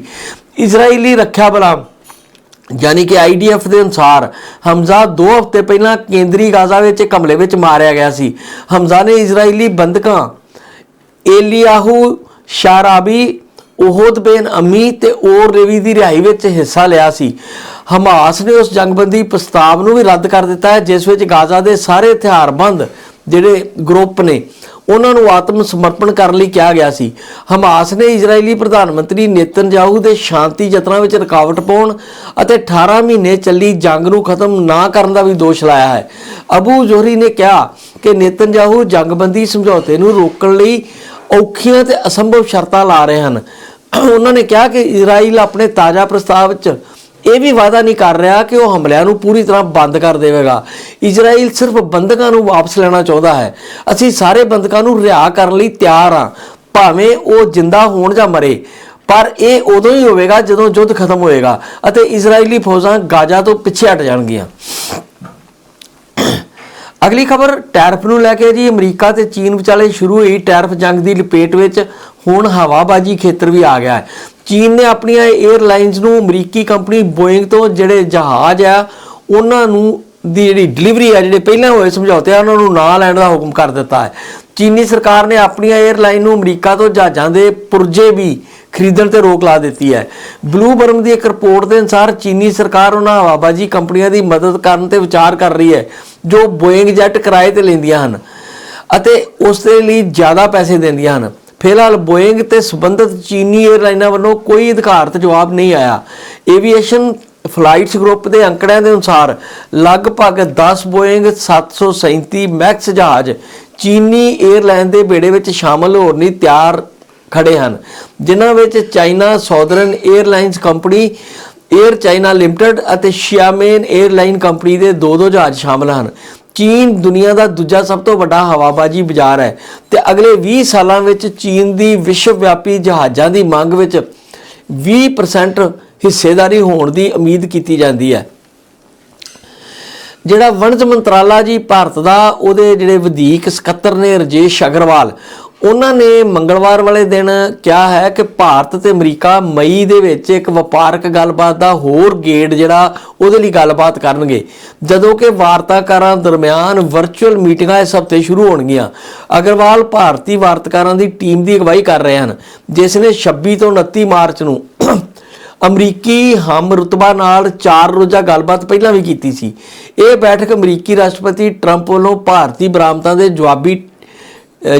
ਇਜ਼ਰਾਈਲੀ ਰੱਖਿਆ ਬਲਾਂ ਯਾਨੀ ਕਿ ਆਈਡੀਐਫ ਦੇ ਅਨੁਸਾਰ ਹਮਜ਼ਾ 2 ਹਫ਼ਤੇ ਪਹਿਲਾਂ ਕੇਂਦਰੀ ਗਾਜ਼ਾ ਵਿੱਚ ਇੱਕ ਹਮਲੇ ਵਿੱਚ ਮਾਰਿਆ ਗਿਆ ਸੀ। ਹਮਜ਼ਾ ਨੇ ਇਜ਼ਰਾਈਲੀ ਬੰਦਕਾਂ, ਏਲੀਆਹੂ ਸ਼ਾਰਾਬੀ ਉਹਦ ਬੇਨ ਅਮੀ ਤੇ ਔਰ ਰਵੀ ਦੀ ਰਿਹਾਈ ਵਿੱਚ ਹਿੱਸਾ ਲਿਆ ਸੀ। ਹਮਾਸ ਨੇ ਉਸ ਜੰਗਬੰਦੀ ਪ੍ਰਸਤਾਵ ਨੂੰ ਵੀ ਰੱਦ ਕਰ ਦਿੱਤਾ ਹੈ, ਜਿਸ ਵਿੱਚ ਗਾਜ਼ਾ ਦੇ ਸਾਰੇ ਹਥਿਆਰਬੰਦ ਜਿਹੜੇ ਗਰੁੱਪ ਨੇ, ਉਹਨਾਂ ਨੂੰ ਆਤਮ ਸਮਰਪਣ ਕਰਨ ਲਈ ਕਿਹਾ ਗਿਆ ਸੀ। ਹਮਾਸ ਨੇ ਇਜ਼ਰਾਈਲੀ ਪ੍ਰਧਾਨ ਮੰਤਰੀ ਨੇਤਨਯਾਹੂ ਦੇ ਸ਼ਾਂਤੀ ਯਤਨਾਂ ਵਿੱਚ ਰੁਕਾਵਟ ਪਾਉਣ ਅਤੇ 18 ਮਹੀਨੇ ਚੱਲੀ ਜੰਗ ਨੂੰ ਖਤਮ ਨਾ ਕਰਨ ਦਾ ਵੀ ਦੋਸ਼ ਲਾਇਆ ਹੈ। ਅਬੂ ਜ਼ੋਹਰੀ ਨੇ ਕਿਹਾ ਕਿ ਨੇਤਨਯਾਹੂ ਜੰਗਬੰਦੀ ਸਮਝੌਤੇ ਨੂੰ ਰੋਕਣ ਲਈ ਔਖੀਆਂ ਤੇ ਅਸੰਭਵ ਸ਼ਰਤਾਂ ਲਾ ਰਹੇ ਹਨ। ਉਹਨਾਂ ਨੇ ਕਿਹਾ ਕਿ ਇਜ਼ਰਾਈਲ ਆਪਣੇ ਤਾਜ਼ਾ ਪ੍ਰਸਤਾਵ ਵਿੱਚ ਇਹ ਵੀ ਵਾਅਦਾ ਨਹੀਂ ਕਰ ਰਿਹਾ ਕਿ ਉਹ ਹਮਲਿਆਂ ਨੂੰ ਪੂਰੀ ਤਰ੍ਹਾਂ ਬੰਦ ਕਰ ਦੇਵੇਗਾ। ਇਜ਼ਰਾਈਲ ਸਿਰਫ ਬੰਦਕਾਂ ਨੂੰ ਵਾਪਸ ਲੈਣਾ ਚਾਹੁੰਦਾ ਹੈ। ਅਸੀਂ ਸਾਰੇ ਬੰਦਕਾਂ ਨੂੰ ਰਿਹਾ ਕਰਨ ਲਈ ਤਿਆਰ ਹਾਂ, ਭਾਵੇਂ ਉਹ ਜਿੰਦਾ ਹੋਣ ਜਾਂ ਮਰੇ। ਪਰ ਇਹ ਉਦੋਂ ਹੀ ਹੋਵੇਗਾ ਜਦੋਂ ਯੁੱਧ ਖਤਮ ਹੋਏਗਾ ਅਤੇ ਇਜ਼ਰਾਈਲੀ ਫੌਜਾਂ ਗਾਜ਼ਾ ਤੋਂ ਪਿੱਛੇ ਹਟ ਜਾਣਗੀਆਂ। ਅਗਲੀ ਖਬਰ, ਟੈਰਫ ਨੂੰ ਲੈ ਕੇ ਜੀ, ਅਮਰੀਕਾ ਤੇ ਚੀਨ ਵਿਚਾਲੇ ਸ਼ੁਰੂ ਹੋਈ ਟੈਰਫ ਜੰਗ ਦੀ ਲਪੇਟ ਵਿੱਚ ਹੁਣ ਹਵਾਬਾਜੀ ਖੇਤਰ ਵੀ ਆ ਗਿਆ ਹੈ। ਚੀਨ ਨੇ ਆਪਣੀਆਂ 에ਅਰਲਾਈਨਸ ਨੂੰ ਅਮਰੀਕੀ ਕੰਪਨੀ ਬੋਇੰਗ ਤੋਂ ਜਿਹੜੇ ਜਹਾਜ਼ ਆ, ਉਹਨਾਂ ਨੂੰ ਦੀ ਜਿਹੜੀ ਡਿਲੀਵਰੀ ਆ, ਜਿਹੜੇ ਪਹਿਲਾਂ ਹੋਏ ਸਮਝੌਤੇ ਆ, ਉਹਨਾਂ ਨੂੰ ਨਾ ਲੈਣ ਦਾ ਹੁਕਮ ਕਰ ਦਿੱਤਾ ਹੈ। ਚੀਨੀ ਸਰਕਾਰ ਨੇ ਆਪਣੀਆਂ 에ਅਰਲਾਈਨ ਨੂੰ ਅਮਰੀਕਾ ਤੋਂ ਜਹਾਜ਼ਾਂ ਦੇ ਪੁਰਜੇ ਵੀ ਖਰੀਦਣ ਤੇ ਰੋਕ ਲਾ ਦਿੱਤੀ ਹੈ। ਬਲੂਬਰਮ ਦੀ ਇੱਕ ਰਿਪੋਰਟ ਦੇ ਅਨੁਸਾਰ ਚੀਨੀ ਸਰਕਾਰ ਉਹਨਾਂ ਹਵਾਬਾਜੀ ਕੰਪਨੀਆਂ ਦੀ ਮਦਦ ਕਰਨ ਤੇ ਵਿਚਾਰ ਕਰ ਰਹੀ ਹੈ, ਜੋ ਬੋਇੰਗ ਜੈਟ ਕਿਰਾਏ ਤੇ ਲੈਂਦੀਆਂ ਹਨ ਅਤੇ ਉਸ ਦੇ ਲਈ ਜ਼ਿਆਦਾ ਪੈਸੇ ਦਿੰਦੀਆਂ ਹਨ। ਫਿਲਹਾਲ ਬੋਇੰਗ ਤੇ ਸੰਬੰਧਿਤ ਚੀਨੀ 에ਅਰਲਾਈਨਾਂ ਵੱਲੋਂ ਕੋਈ ਅਧਿਕਾਰਤ ਜਵਾਬ ਨਹੀਂ ਆਇਆ। ਏਵੀਏਸ਼ਨ ਫਲਾਈਟਸ ਗਰੁੱਪ ਦੇ ਅੰਕੜਿਆਂ ਦੇ ਅਨੁਸਾਰ ਲਗਭਗ 10 ਬੋਇੰਗ 737 ਮੈਕਸ ਜਹਾਜ਼ ਚੀਨੀ 에ਅਰਲਾਈਨ ਦੇ ਬੇੜੇ ਵਿੱਚ ਸ਼ਾਮਲ ਹੋਰ ਲਈ ਤਿਆਰ ਖੜੇ ਹਨ, ਜਿਨ੍ਹਾਂ ਵਿੱਚ China southern airlines company, air China limited ਅਤੇ ਸ਼ਿਆਮੇਨ 에ਅਰਲਾਈਨ ਕੰਪਨੀ ਦੇ ਦੋ ਦੋ ਜਹਾਜ਼ ਸ਼ਾਮਲ ਹਨ। ਚੀਨ ਦੁਨੀਆ ਦਾ ਦੂਜਾ ਸਭ ਤੋਂ ਵੱਡਾ ਹਵਾਬਾਜੀ ਬਾਜ਼ਾਰ ਹੈ ਤੇ ਅਗਲੇ 20 ਸਾਲਾਂ ਵਿੱਚ ਚੀਨ ਦੀ ਵਿਸ਼ਵ ਵਿਆਪੀ ਜਹਾਜ਼ਾਂ ਦੀ ਮੰਗ ਵਿੱਚ 20% ਹਿੱਸੇਦਾਰੀ ਹੋਣ ਦੀ ਉਮੀਦ ਕੀਤੀ ਜਾਂਦੀ ਹੈ। ਜਿਹੜਾ ਵਣਜ ਮੰਤਰਾਲਾ ਜੀ ਭਾਰਤ ਦਾ, ਉਹਦੇ ਜਿਹੜੇ ਵਧੀਕ ਸਕੱਤਰ ਨੇ ਰਜੇਸ਼ ਅਗਰਵਾਲ ਉਹਨਾਂ ਨੇ ਮੰਗਲਵਾਰ ਵਾਲੇ ਦਿਨ ਕਿਹਾ ਹੈ ਕਿ ਭਾਰਤ ਤੇ ਅਮਰੀਕਾ ਮਈ ਦੇ ਵਿੱਚ ਇੱਕ ਵਪਾਰਕ ਗੱਲਬਾਤ ਦਾ ਹੋਰ ਗੇੜ ਜਿਹੜਾ, ਉਹਦੇ ਲਈ ਗੱਲਬਾਤ ਕਰਨਗੇ। ਜਦੋਂ ਕਿ ਵਾਰਤਾਕਾਰਾਂ ਦਰਮਿਆਨ ਵਰਚੁਅਲ ਮੀਟਿੰਗਾਂ ਇਸ ਹਫ਼ਤੇ ਸ਼ੁਰੂ ਹੋਣਗੀਆਂ। ਅਗਰਵਾਲ ਭਾਰਤੀ ਵਾਰਤਾਕਾਰਾਂ ਦੀ ਟੀਮ ਦੀ ਅਗਵਾਈ ਕਰ ਰਹੇ ਹਨ, ਜਿਸ ਨੇ 26 ਤੋਂ 29 ਮਾਰਚ ਨੂੰ ਅਮਰੀਕੀ ਹਮ ਰੁਤਬਾ ਨਾਲ ਚਾਰ ਰੋਜ਼ਾ ਗੱਲਬਾਤ ਪਹਿਲਾਂ ਵੀ ਕੀਤੀ ਸੀ। ਇਹ ਬੈਠਕ ਅਮਰੀਕੀ ਰਾਸ਼ਟਰਪਤੀ ਟਰੰਪ ਵੱਲੋਂ ਭਾਰਤੀ ਬਰਾਮਦਾਂ ਦੇ ਜਵਾਬੀ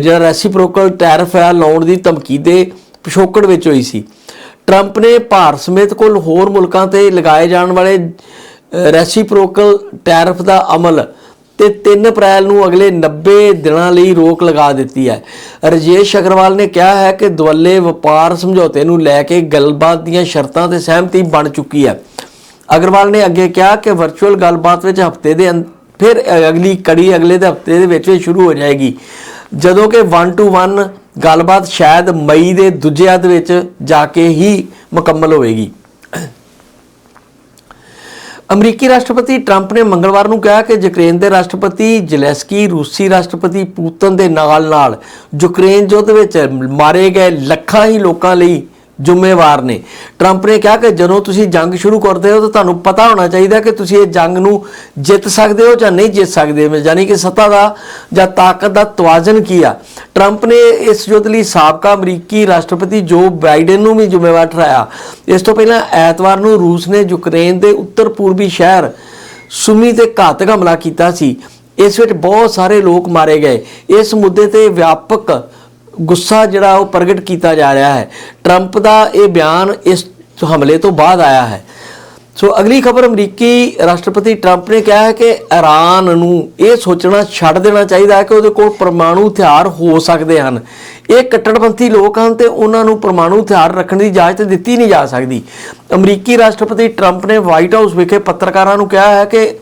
ਜਿਹੜਾ ਰੈਸੀਪ੍ਰੋਕਲ ਟੈਰਿਫ ਹੈ ਲਾਉਣ ਦੀ ਧਮਕੀ ਦੇ ਪਿਛੋਕੜ ਵਿੱਚ ਹੋਈ ਸੀ। ਟਰੰਪ ਨੇ ਭਾਰਤ ਸਮੇਤ ਕੁੱਲ ਹੋਰ ਮੁਲਕਾਂ ਤੇ ਲਗਾਏ ਜਾਣ ਵਾਲੇ ਰੈਸੀਪ੍ਰੋਕਲ ਟੈਰਿਫ ਦਾ ਅਮਲ ਤੇ 3 ਅਪ੍ਰੈਲ ਨੂੰ ਅਗਲੇ 90 ਦਿਨਾਂ ਲਈ ਰੋਕ ਲਗਾ ਦਿੱਤੀ ਹੈ। ਰਜੇਸ਼ ਅਗਰਵਾਲ ਨੇ ਕਿਹਾ ਹੈ ਕਿ ਦੁਵੱਲੇ ਵਪਾਰ ਸਮਝੌਤੇ ਨੂੰ ਲੈ ਕੇ ਗੱਲਬਾਤ ਦੀਆਂ ਸ਼ਰਤਾਂ ਤੇ ਸਹਿਮਤੀ ਬਣ ਚੁੱਕੀ ਹੈ। ਅਗਰਵਾਲ ਨੇ ਅੱਗੇ ਕਿਹਾ ਕਿ ਵਰਚੁਅਲ ਗੱਲਬਾਤ ਵਿੱਚ ਹਫ਼ਤੇ ਦੇ ਅੰਤ- ਫਿਰ ਅਗਲੀ ਕੜੀ ਅਗਲੇ ਦੇ ਹਫ਼ਤੇ ਦੇ ਵਿੱਚ ਸ਼ੁਰੂ ਹੋ ਜਾਏਗੀ। ਜਦੋਂ ਕਿ 1 ਟੂ 1 ਗੱਲਬਾਤ ਸ਼ਾਇਦ ਮਈ ਦੇ ਦੂਜੇ ਅੱਧ ਵਿੱਚ ਜਾ ਕੇ ਹੀ ਮੁਕੰਮਲ ਹੋਵੇਗੀ। ਅਮਰੀਕੀ ਰਾਸ਼ਟਰਪਤੀ ਟਰੰਪ ਨੇ ਮੰਗਲਵਾਰ ਨੂੰ ਕਿਹਾ ਕਿ ਯੂਕਰੇਨ ਦੇ ਰਾਸ਼ਟਰਪਤੀ ਜ਼ੈਲੈਂਸਕੀ, ਰੂਸੀ ਰਾਸ਼ਟਰਪਤੀ ਪੂਤਨ ਦੇ ਨਾਲ-ਨਾਲ ਯੂਕਰੇਨ ਯੁੱਧ ਵਿੱਚ ਮਾਰੇ ਗਏ ਲੱਖਾਂ ਹੀ ਲੋਕਾਂ ਲਈ ਜ਼ਿੰਮੇਵਾਰ ਨੇ। ਟਰੰਪ ਨੇ ਕਿਹਾ ਕਿ ਜਦੋਂ ਤੁਸੀਂ ਜੰਗ ਸ਼ੁਰੂ ਕਰਦੇ ਹੋ ਤਾਂ ਤੁਹਾਨੂੰ ਪਤਾ ਹੋਣਾ ਚਾਹੀਦਾ ਕਿ ਤੁਸੀਂ ਇਹ ਜੰਗ ਨੂੰ ਜਿੱਤ ਸਕਦੇ ਹੋ ਜਾਂ ਨਹੀਂ ਜਿੱਤ ਸਕਦੇ। ਯਾਨੀ ਕਿ ਸੱਤਾ ਦਾ ਜਾਂ ਤਾਕਤ ਦਾ ਤਵਾਜ਼ਨ ਕੀ ਆ? ਟਰੰਪ ਨੇ ਇਸ ਯੁੱਧ ਲਈ ਸਾਬਕਾ ਅਮਰੀਕੀ ਰਾਸ਼ਟਰਪਤੀ ਜੋ ਬਾਈਡਨ ਨੂੰ ਵੀ ਜ਼ਿੰਮੇਵਾਰ ਠਹਿਰਾਇਆ। ਇਸ ਤੋਂ ਪਹਿਲਾਂ ਐਤਵਾਰ ਨੂੰ ਰੂਸ ਨੇ ਯੂਕਰੇਨ ਦੇ ਉੱਤਰ ਪੂਰਬੀ ਸ਼ਹਿਰ ਸੁਮੀ ਤੇ ਘਾਤਕ ਹਮਲਾ ਕੀਤਾ ਸੀ। ਇਸ ਵਿੱਚ ਬਹੁਤ ਸਾਰੇ ਲੋਕ ਮਾਰੇ ਗਏ। ਇਸ ਮੁੱਦੇ ਤੇ ਵਿਆਪਕ ਗੁੱਸਾ ਜਿਹੜਾ ਉਹ ਪ੍ਰਗਟ ਕੀਤਾ ਜਾ ਰਿਹਾ ਹੈ। ਟਰੰਪ ਦਾ ਇਹ ਬਿਆਨ ਇਸ ਹਮਲੇ ਤੋਂ ਬਾਅਦ ਆਇਆ ਹੈ। ਸੋ ਅਗਲੀ ਖਬਰ ਅਮਰੀਕੀ ਰਾਸ਼ਟਰਪਤੀ ਟਰੰਪ ਨੇ ਕਿਹਾ ਹੈ ਕਿ ਇਰਾਨ ਨੂੰ ਇਹ ਸੋਚਣਾ ਛੱਡ ਦੇਣਾ ਚਾਹੀਦਾ ਹੈ ਕਿ ਉਹਦੇ ਕੋਲ ਪਰਮਾਣੂ ਹਥਿਆਰ ਹੋ ਸਕਦੇ ਹਨ। ਇਹ ਕੱਟੜਪੰਥੀ ਲੋਕ ਹਨ ਤੇ ਉਹਨਾਂ ਨੂੰ ਪਰਮਾਣੂ ਹਥਿਆਰ ਰੱਖਣ ਦੀ ਇਜਾਜ਼ਤ ਦਿੱਤੀ ਨਹੀਂ ਜਾ ਸਕਦੀ। ਅਮਰੀਕੀ ਰਾਸ਼ਟਰਪਤੀ ਟਰੰਪ ਨੇ ਵਾਈਟ ਹਾਊਸ ਵਿਖੇ ਪੱਤਰਕਾਰਾਂ ਨੂੰ ਕਿਹਾ ਹੈ ਕਿ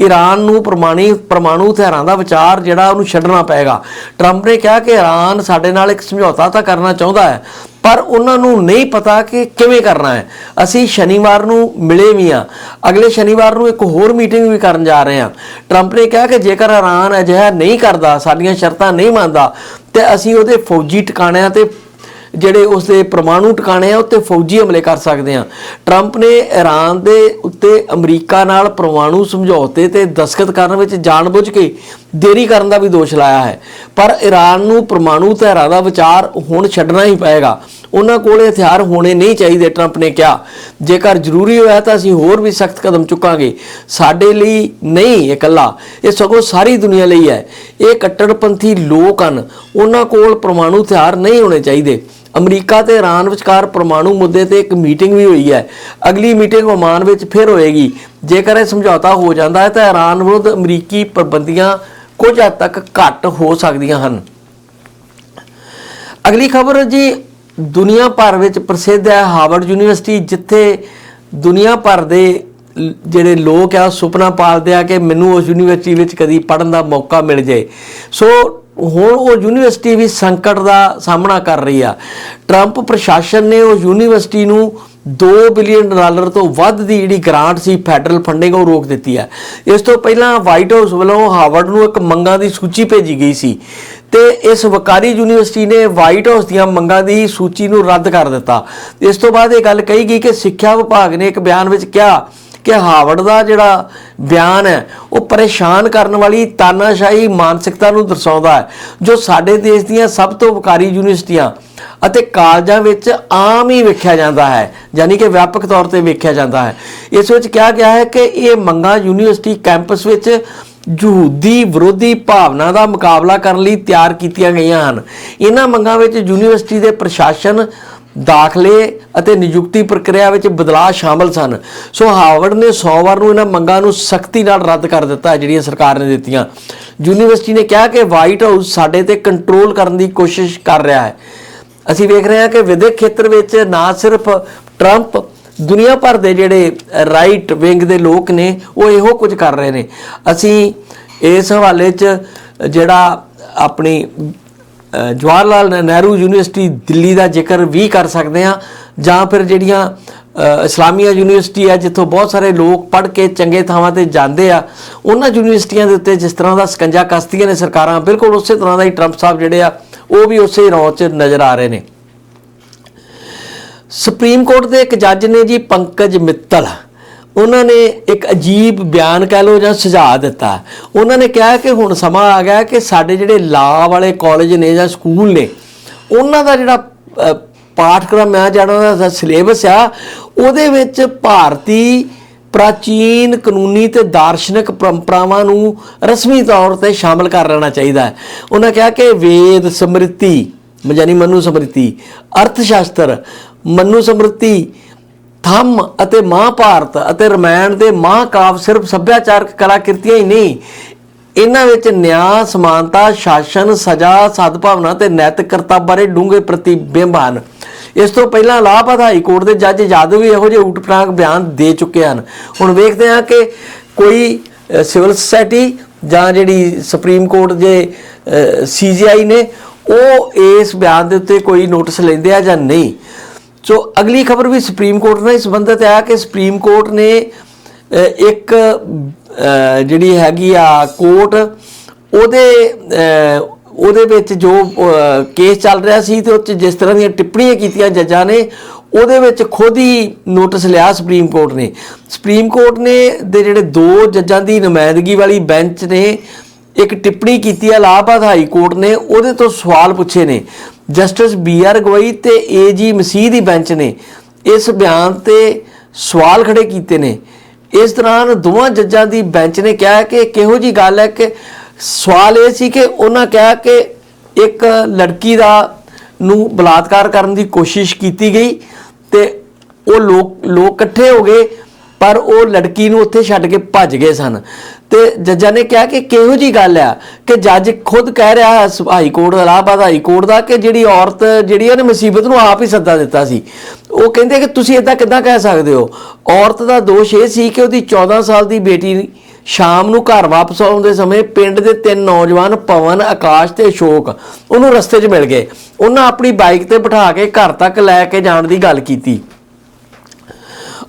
ਈਰਾਨ ਨੂੰ ਪ੍ਰਮਾਣੀ ਪਰਮਾਣੂ ਹਥਿਆਰਾਂ ਦਾ ਵਿਚਾਰ ਜਿਹੜਾ ਉਹਨੂੰ ਛੱਡਣਾ ਪਏਗਾ। ਟਰੰਪ ਨੇ ਕਿਹਾ ਕਿ ਈਰਾਨ ਸਾਡੇ ਨਾਲ ਇੱਕ ਸਮਝੌਤਾ ਤਾਂ ਕਰਨਾ ਚਾਹੁੰਦਾ ਹੈ, ਪਰ ਉਹਨਾਂ ਨੂੰ ਨਹੀਂ ਪਤਾ ਕਿ ਕਿਵੇਂ ਕਰਨਾ ਹੈ। ਅਸੀਂ ਸ਼ਨੀਵਾਰ ਨੂੰ ਮਿਲੇ ਵੀ ਆ ਅਗਲੇ ਸ਼ਨੀਵਾਰ ਨੂੰ ਇੱਕ ਹੋਰ ਮੀਟਿੰਗ ਵੀ ਕਰਨ ਜਾ ਰਹੇ ਹਾਂ। ਟਰੰਪ ਨੇ ਕਿਹਾ ਕਿ ਜੇਕਰ ਈਰਾਨ ਅਜਿਹਾ ਨਹੀਂ ਕਰਦਾ, ਸਾਡੀਆਂ ਸ਼ਰਤਾਂ ਨਹੀਂ ਮੰਨਦਾ, ਤੇ ਅਸੀਂ ਉਹਦੇ ਫੌਜੀ ਟਿਕਾਣਿਆਂ ਤੇ ਜਿਹੜੇ ਉਸ ਦੇ ਪਰਮਾਣੂ ਟਿਕਾਣੇ ਆ, ਉੱਤੇ ਫੌਜੀ ਹਮਲੇ ਕਰ ਸਕਦੇ ਆ। ਟਰੰਪ ਨੇ ਈਰਾਨ ਦੇ ਉੱਤੇ ਅਮਰੀਕਾ ਨਾਲ ਪਰਮਾਣੂ ਸਮਝੌਤੇ ਤੇ ਦਸਖਤ ਕਰਨ ਵਿੱਚ ਜਾਣਬੁੱਝ ਕੇ ਦੇਰੀ ਕਰਨ ਦਾ ਵੀ ਦੋਸ਼ ਲਾਇਆ ਹੈ। ਪਰ ਈਰਾਨ ਨੂੰ ਪਰਮਾਣੂ ਹਥਿਆਰਾਂ ਦਾ ਵਿਚਾਰ ਹੁਣ ਛੱਡਣਾ ਹੀ ਪਏਗਾ। ਉਹਨਾਂ ਕੋਲ ਇਹ ਹਥਿਆਰ ਹੋਣੇ ਨਹੀਂ ਚਾਹੀਦੇ, ਟਰੰਪ ਨੇ ਕਿਹਾ। ਜੇਕਰ ਜ਼ਰੂਰੀ ਹੋਇਆ ਤਾਂ ਅਸੀਂ ਹੋਰ ਵੀ ਸਖਤ ਕਦਮ ਚੁੱਕਾਂਗੇ। ਸਾਡੇ ਲਈ ਨਹੀਂ ਇਕੱਲਾ। ਇਹ ਸਗੋਂ ਸਾਰੀ ਦੁਨੀਆ ਲਈ ਹੈ। ਇਹ ਕੱਟੜਪੰਥੀ ਲੋਕ ਹਨ। ਉਹਨਾਂ ਕੋਲ ਪਰਮਾਣੂ ਹਥਿਆਰ ਨਹੀਂ ਹੋਣੇ ਚਾਹੀਦੇ। ਅਮਰੀਕਾ ਤੇ ਈਰਾਨ ਵਿਚਕਾਰ ਪਰਮਾਣੂ ਮੁੱਦੇ ਤੇ ਇੱਕ ਮੀਟਿੰਗ ਵੀ ਹੋਈ ਹੈ। ਅਗਲੀ ਮੀਟਿੰਗ ਓਮਾਨ ਵਿੱਚ ਫਿਰ ਹੋਏਗੀ। ਜੇਕਰ ਇਹ ਸਮਝੌਤਾ ਹੋ ਜਾਂਦਾ ਹੈ ਤਾਂ ਈਰਾਨ ਵਿਰੁੱਧ ਅਮਰੀਕੀ ਪਾਬੰਦੀਆਂ ਕੁਝ ਹੱਦ ਤੱਕ ਘੱਟ ਹੋ ਸਕਦੀਆਂ ਹਨ। ਅਗਲੀ ਖਬਰ ਜੀ, ਦੁਨੀਆ ਭਰ ਵਿੱਚ ਪ੍ਰਸਿੱਧ ਹੈ ਹਾਰਵਰਡ ਯੂਨੀਵਰਸਿਟੀ, ਜਿੱਥੇ ਦੁਨੀਆ ਭਰ ਦੇ ਜਿਹੜੇ ਲੋਕ ਆ ਉਹ ਸੁਪਨਾ ਪਾਲਦੇ ਆ ਕਿ ਮੈਨੂੰ ਉਸ ਯੂਨੀਵਰਸਿਟੀ ਵਿੱਚ ਕਦੀ ਪੜਨ ਦਾ ਮੌਕਾ ਮਿਲ ਜਾਏ ਸੋ ਹੁਣ ਉਹ ਯੂਨੀਵਰਸਿਟੀ ਵੀ ਸੰਕਟ ਦਾ ਸਾਹਮਣਾ ਕਰ ਰਹੀ ਆ। ਟਰੰਪ ਪ੍ਰਸ਼ਾਸਨ ਨੇ ਉਹ ਯੂਨੀਵਰਸਿਟੀ ਨੂੰ 2 ਬਿਲੀਅਨ ਡਾਲਰ ਤੋਂ ਵੱਧ ਦੀ ਜਿਹੜੀ ਗ੍ਰਾਂਟ ਸੀ ਫੈਡਰਲ ਫੰਡਿੰਗ ਉਹ ਰੋਕ ਦਿੱਤੀ ਹੈ ਇਸ ਤੋਂ ਪਹਿਲਾਂ ਵਾਈਟ ਹਾਊਸ ਵੱਲੋਂ ਹਾਰਵਰਡ ਨੂੰ ਇੱਕ ਮੰਗਾਂ ਦੀ ਸੂਚੀ ਭੇਜੀ ਗਈ ਸੀ ਤੇ ਇਸ ਵਕਾਰੀ ਯੂਨੀਵਰਸਿਟੀ ਨੇ ਵਾਈਟ ਹਾਊਸ ਦੀਆਂ ਮੰਗਾਂ ਦੀ ਸੂਚੀ ਨੂੰ ਰੱਦ ਕਰ ਦਿੱਤਾ। ਇਸ ਤੋਂ ਬਾਅਦ ਇਹ ਗੱਲ ਕਹੀ ਗਈ ਕਿ ਸਿੱਖਿਆ ਵਿਭਾਗ ਨੇ ਇੱਕ ਬਿਆਨ ਵਿੱਚ ਕਿਹਾ ਕਿ ਹਾਰਵਰਡ ਦਾ ਜਿਹੜਾ ਬਿਆਨ ਹੈ, ਉਹ ਪਰੇਸ਼ਾਨ ਕਰਨ ਵਾਲੀ ਤਾਨਾਸ਼ਾਹੀ ਮਾਨਸਿਕਤਾ ਨੂੰ ਦਰਸਾਉਂਦਾ ਹੈ, ਜੋ ਸਾਡੇ ਦੇਸ਼ ਦੀਆਂ ਸਭ ਤੋਂ ਵਕਾਰੀ ਯੂਨੀਵਰਸਿਟੀਆਂ ਅਤੇ ਕਾਲਜਾਂ ਵਿੱਚ ਆਮ ਹੀ ਵੇਖਿਆ ਜਾਂਦਾ ਹੈ, ਯਾਨੀ ਕਿ ਵਿਆਪਕ ਤੌਰ ਤੇ ਵੇਖਿਆ ਜਾਂਦਾ ਹੈ। ਇਸ ਵਿੱਚ ਕਿਹਾ ਗਿਆ ਹੈ ਕਿ ਇਹ ਮੰਗਾਂ ਯੂਨੀਵਰਸਿਟੀ ਕੈਂਪਸ ਵਿੱਚ ਯਹੂਦੀ ਵਿਰੋਧੀ ਭਾਵਨਾ ਦਾ ਮੁਕਾਬਲਾ ਕਰਨ ਲਈ ਤਿਆਰ ਕੀਤੀਆਂ ਗਈਆਂ ਹਨ। ਇਹਨਾਂ ਮੰਗਾਂ ਵਿੱਚ ਯੂਨੀਵਰਸਿਟੀ ਦੇ ਪ੍ਰਸ਼ਾਸਨ ਦਾਖਲੇ ਅਤੇ ਨਿਯੁਕਤੀ ਪ੍ਰਕਿਰਿਆ ਵਿੱਚ ਬਦਲਾਅ ਸ਼ਾਮਲ ਸਨ। ਸੋ ਹਾਰਵਰਡ ਨੇ ਸੋਮਵਾਰ ਨੂੰ ਇਹਨਾਂ ਮੰਗਾਂ ਨੂੰ ਸਖਤੀ ਨਾਲ ਰੱਦ ਕਰ ਦਿੱਤਾ, ਜਿਹੜੀਆਂ ਸਰਕਾਰ ਨੇ ਦਿੱਤੀਆਂ। ਯੂਨੀਵਰਸਿਟੀ ਨੇ ਕਿਹਾ ਕਿ ਵਾਈਟ ਹਾਊਸ ਸਾਡੇ ਤੇ ਕੰਟਰੋਲ ਕਰਨ ਦੀ ਕੋਸ਼ਿਸ਼ ਕਰ ਰਿਹਾ ਹੈ। ਅਸੀਂ ਵੇਖ ਰਹੇ ਹਾਂ ਕਿ ਵਿਦਿਅਕ ਖੇਤਰ ਵਿੱਚ ਨਾ ਸਿਰਫ ਟਰੰਪ ਦੁਨੀਆ ਭਰ ਦੇ ਜਿਹੜੇ ਰਾਈਟ ਵਿੰਗ ਦੇ ਲੋਕ ਨੇ, ਉਹ ਇਹੋ ਕੁਝ ਕਰ ਰਹੇ ਨੇ। ਅਸੀਂ ਇਸ ਹਵਾਲੇ 'ਚ ਜਿਹੜਾ ਆਪਣੀ ਜਵਾਹਰ ਲਾਲ ਨਹਿਰੂ ਯੂਨੀਵਰਸਿਟੀ ਦਿੱਲੀ ਦਾ ਜ਼ਿਕਰ ਵੀ ਕਰ ਸਕਦੇ ਹਾਂ, ਜਾਂ ਫਿਰ ਜਿਹੜੀਆਂ ਇਸਲਾਮੀਆ ਯੂਨੀਵਰਸਿਟੀ ਆ ਜਿੱਥੋਂ ਬਹੁਤ ਸਾਰੇ ਲੋਕ ਪੜ੍ਹ ਕੇ ਚੰਗੇ ਥਾਵਾਂ ਤੇ ਜਾਂਦੇ ਆ, ਉਹਨਾਂ ਯੂਨੀਵਰਸਿਟੀਆਂ ਦੇ ਉੱਤੇ ਜਿਸ ਤਰ੍ਹਾਂ ਦਾ ਸਕੰਜਾ ਕਸਦੀਆਂ ਨੇ ਸਰਕਾਰਾਂ, ਬਿਲਕੁਲ ਉਸੇ ਤਰ੍ਹਾਂ ਦਾ ਹੀ ਟਰੰਪ ਸਾਹਿਬ ਜਿਹੜੇ ਆ, ਉਹ ਵੀ ਉਸੇ ਰੌਂ 'ਚ ਨਜ਼ਰ ਆ ਰਹੇ ਨੇ। ਸੁਪਰੀਮ ਕੋਰਟ ਦੇ ਇੱਕ ਜੱਜ ਨੇ ਜੀ ਪੰਕਜ ਮਿੱਤਲ ਉਹਨਾਂ ਨੇ ਇੱਕ ਅਜੀਬ ਬਿਆਨ ਕਹਿ ਲਓ ਜਾਂ ਸੁਝਾਅ ਦਿੱਤਾ। ਉਹਨਾਂ ਨੇ ਕਿਹਾ ਕਿ ਹੁਣ ਸਮਾਂ ਆ ਗਿਆ ਕਿ ਸਾਡੇ ਜਿਹੜੇ ਲਾ ਵਾਲੇ ਕਾਲਜ ਨੇ ਜਾਂ ਸਕੂਲ ਨੇ, ਉਹਨਾਂ ਦਾ ਜਿਹੜਾ ਪਾਠਕ੍ਰਮ ਆ ਜਿਹੜਾ ਉਹਨਾਂ ਦਾ ਸਿਲੇਬਸ ਆ, ਉਹਦੇ ਵਿੱਚ ਭਾਰਤੀ ਪ੍ਰਾਚੀਨ ਕਾਨੂੰਨੀ ਤੇ ਦਾਰਸ਼ਨਿਕ ਪਰੰਪਰਾਵਾਂ ਨੂੰ ਰਸਮੀ ਤੌਰ ਤੇ ਸ਼ਾਮਲ ਕਰ ਲੈਣਾ ਚਾਹੀਦਾ ਹੈ। ਉਹਨਾਂ ਕਿਹਾ ਕਿ ਵੇਦ ਸਮ੍ਰਿਤੀ ਯਾਨੀ ਮਨੂ ਸਮ੍ਰਿਤੀ, ਅਰਥ ਸ਼ਾਸਤਰ, ਮਨੂ ਸਮ੍ਰਿਤੀ ਥੰਮ ਅਤੇ ਮਹਾਭਾਰਤ ਅਤੇ ਰਮਾਇਣ ਦੇ ਮਹਾਕਾਵ ਸਿਰਫ ਸੱਭਿਆਚਾਰਕ ਕਲਾਕ੍ਰਿਤੀਆਂ ਹੀ ਨਹੀਂ, ਇਹਨਾਂ ਵਿੱਚ ਨਿਆਂ, ਸਮਾਨਤਾ, ਸ਼ਾਸਨ, ਸਜ਼ਾ, ਸਦਭਾਵਨਾ ਤੇ ਨੈਤਿਕ ਕਰਤੱਵ ਬਾਰੇ ਡੂੰਘੇ ਪ੍ਰਤੀਬਿੰਬ ਹਨ। ਇਸ ਤੋਂ ਪਹਿਲਾਂ ਇਲਾਹਾਬਾਦ ਹਾਈ ਕੋਰਟ ਦੇ ਜੱਜ ਜਾਦਵ ਵੀ ਇਹੋ ਜਿਹੇ ਊਟਪਟਾਂਗ ਬਿਆਨ ਦੇ ਚੁੱਕੇ ਹਨ। ਹੁਣ ਵੇਖਦੇ ਹਾਂ ਕਿ ਕੋਈ ਸਿਵਲ ਸੁਸਾਇਟੀ ਜਾਂ ਜਿਹੜੀ ਸੁਪਰੀਮ ਕੋਰਟ ਦੇ ਸੀਜੀਆਈ ਨੇ, ਉਹ ਇਸ ਬਿਆਨ ਦੇ ਉੱਤੇ ਕੋਈ ਨੋਟਿਸ ਲੈਂਦੇ ਆ ਜਾਂ ਨਹੀਂ। ਸੋ ਅਗਲੀ ਖਬਰ ਵੀ ਸੁਪਰੀਮ ਕੋਰਟ ਨਾਲ ਸੰਬੰਧਿਤ ਹੈ ਕਿ ਸੁਪਰੀਮ ਕੋਰਟ ਨੇ ਇੱਕ ਜਿਹੜੀ ਹੈਗੀ ਆ ਕੋਰਟ, ਉਹਦੇ ਉਹਦੇ ਵਿੱਚ ਜੋ ਕੇਸ ਚੱਲ ਰਿਹਾ ਸੀ ਤੇ ਉਹ 'ਚ ਜਿਸ ਤਰ੍ਹਾਂ ਦੀਆਂ ਟਿੱਪਣੀਆਂ ਕੀਤੀਆਂ ਜੱਜਾਂ ਨੇ, ਉਹਦੇ ਵਿੱਚ ਖੁਦ ਹੀ ਨੋਟਿਸ ਲਿਆ ਸੁਪਰੀਮ ਕੋਰਟ ਨੇ। ਸੁਪਰੀਮ ਕੋਰਟ ਨੇ ਦੇ ਜਿਹੜੇ ਦੋ ਜੱਜਾਂ ਦੀ ਨੁਮਾਇੰਦਗੀ ਵਾਲੀ ਬੈਂਚ ਨੇ, ਇੱਕ ਟਿੱਪਣੀ ਕੀਤੀ ਹੈ ਇਲਾਹਾਬਾਦ ਹਾਈ ਕੋਰਟ ਨੇ, ਉਹਦੇ ਤੋਂ ਸਵਾਲ ਪੁੱਛੇ ਨੇ। ਜਸਟਿਸ ਬੀ ਆਰ ਗਵਈ ਤੇ ਏ ਜੀ ਮਸੀਹ ਦੀ ਬੈਂਚ ਨੇ ਇਸ ਬਿਆਨ ਤੇ ਸਵਾਲ ਖੜੇ ਕੀਤੇ ਨੇ। ਇਸ ਦੌਰਾਨ ਦੋਵਾਂ ਜੱਜਾਂ ਦੀ ਬੈਂਚ ਨੇ ਕਿਹਾ ਕਿ ਕਿਹੋ ਜੀ ਗੱਲ ਹੈ ਕਿ ਸਵਾਲ ਇਹ ਸੀ ਕਿ ਉਹਨਾਂ ਕਿਹਾ ਕਿ ਇੱਕ ਲੜਕੀ ਦਾ ਨੂੰ ਬਲਾਤਕਾਰ ਕਰਨ ਦੀ ਕੋਸ਼ਿਸ਼ ਕੀਤੀ ਗਈ ਤੇ ਉਹ ਲੋਕ ਲੋਕ ਇਕੱਠੇ ਹੋ ਗਏ ਪਰ ਉਹ ਲੜਕੀ ਨੂੰ ਉੱਥੇ ਛੱਡ ਕੇ ਭੱਜ ਗਏ ਸਨ। ਤੇ ਜੱਜਾਂ ਨੇ ਕਿਹਾ ਕਿ ਕਿਹੋ ਜੀ ਗੱਲ ਆ ਕਿ ਜੱਜ ਖੁਦ ਕਹਿ ਰਿਹਾ High Court Allahabad High Court ਦਾ ਕਿ ਜਿਹੜੀ ਔਰਤ ਜਿਹੜੀ ਉਹਨੇ ਮੁਸੀਬਤ ਨੂੰ ਆਪ ਹੀ ਸੱਦਾ ਦਿੱਤਾ ਸੀ। ਉਹ ਕਹਿੰਦੇ ਕਿ ਤੁਸੀਂ ਇਦਾਂ ਕਿੱਦਾਂ ਕਹਿ ਸਕਦੇ ਹੋ? ਔਰਤ ਦਾ ਦੋਸ਼ ਇਹ ਸੀ ਕਿ ਉਹਦੀ 14 ਸਾਲ ਦੀ ਬੇਟੀ ਸ਼ਾਮ ਨੂੰ ਘਰ ਵਾਪਸ ਆਉਂਦੇ ਸਮੇਂ ਪਿੰਡ ਦੇ ਤਿੰਨ ਨੌਜਵਾਨ ਪਵਨ, ਆਕਾਸ਼ ਤੇ ਅਸ਼ੋਕ ਉਹਨੂੰ ਰਸਤੇ 'ਚ ਮਿਲ ਗਏ। ਉਹਨਾਂ ਆਪਣੀ ਬਾਈਕ ਤੇ ਬਿਠਾ ਕੇ ਘਰ ਤੱਕ ਲੈ ਕੇ ਜਾਣ ਦੀ ਗੱਲ ਕੀਤੀ।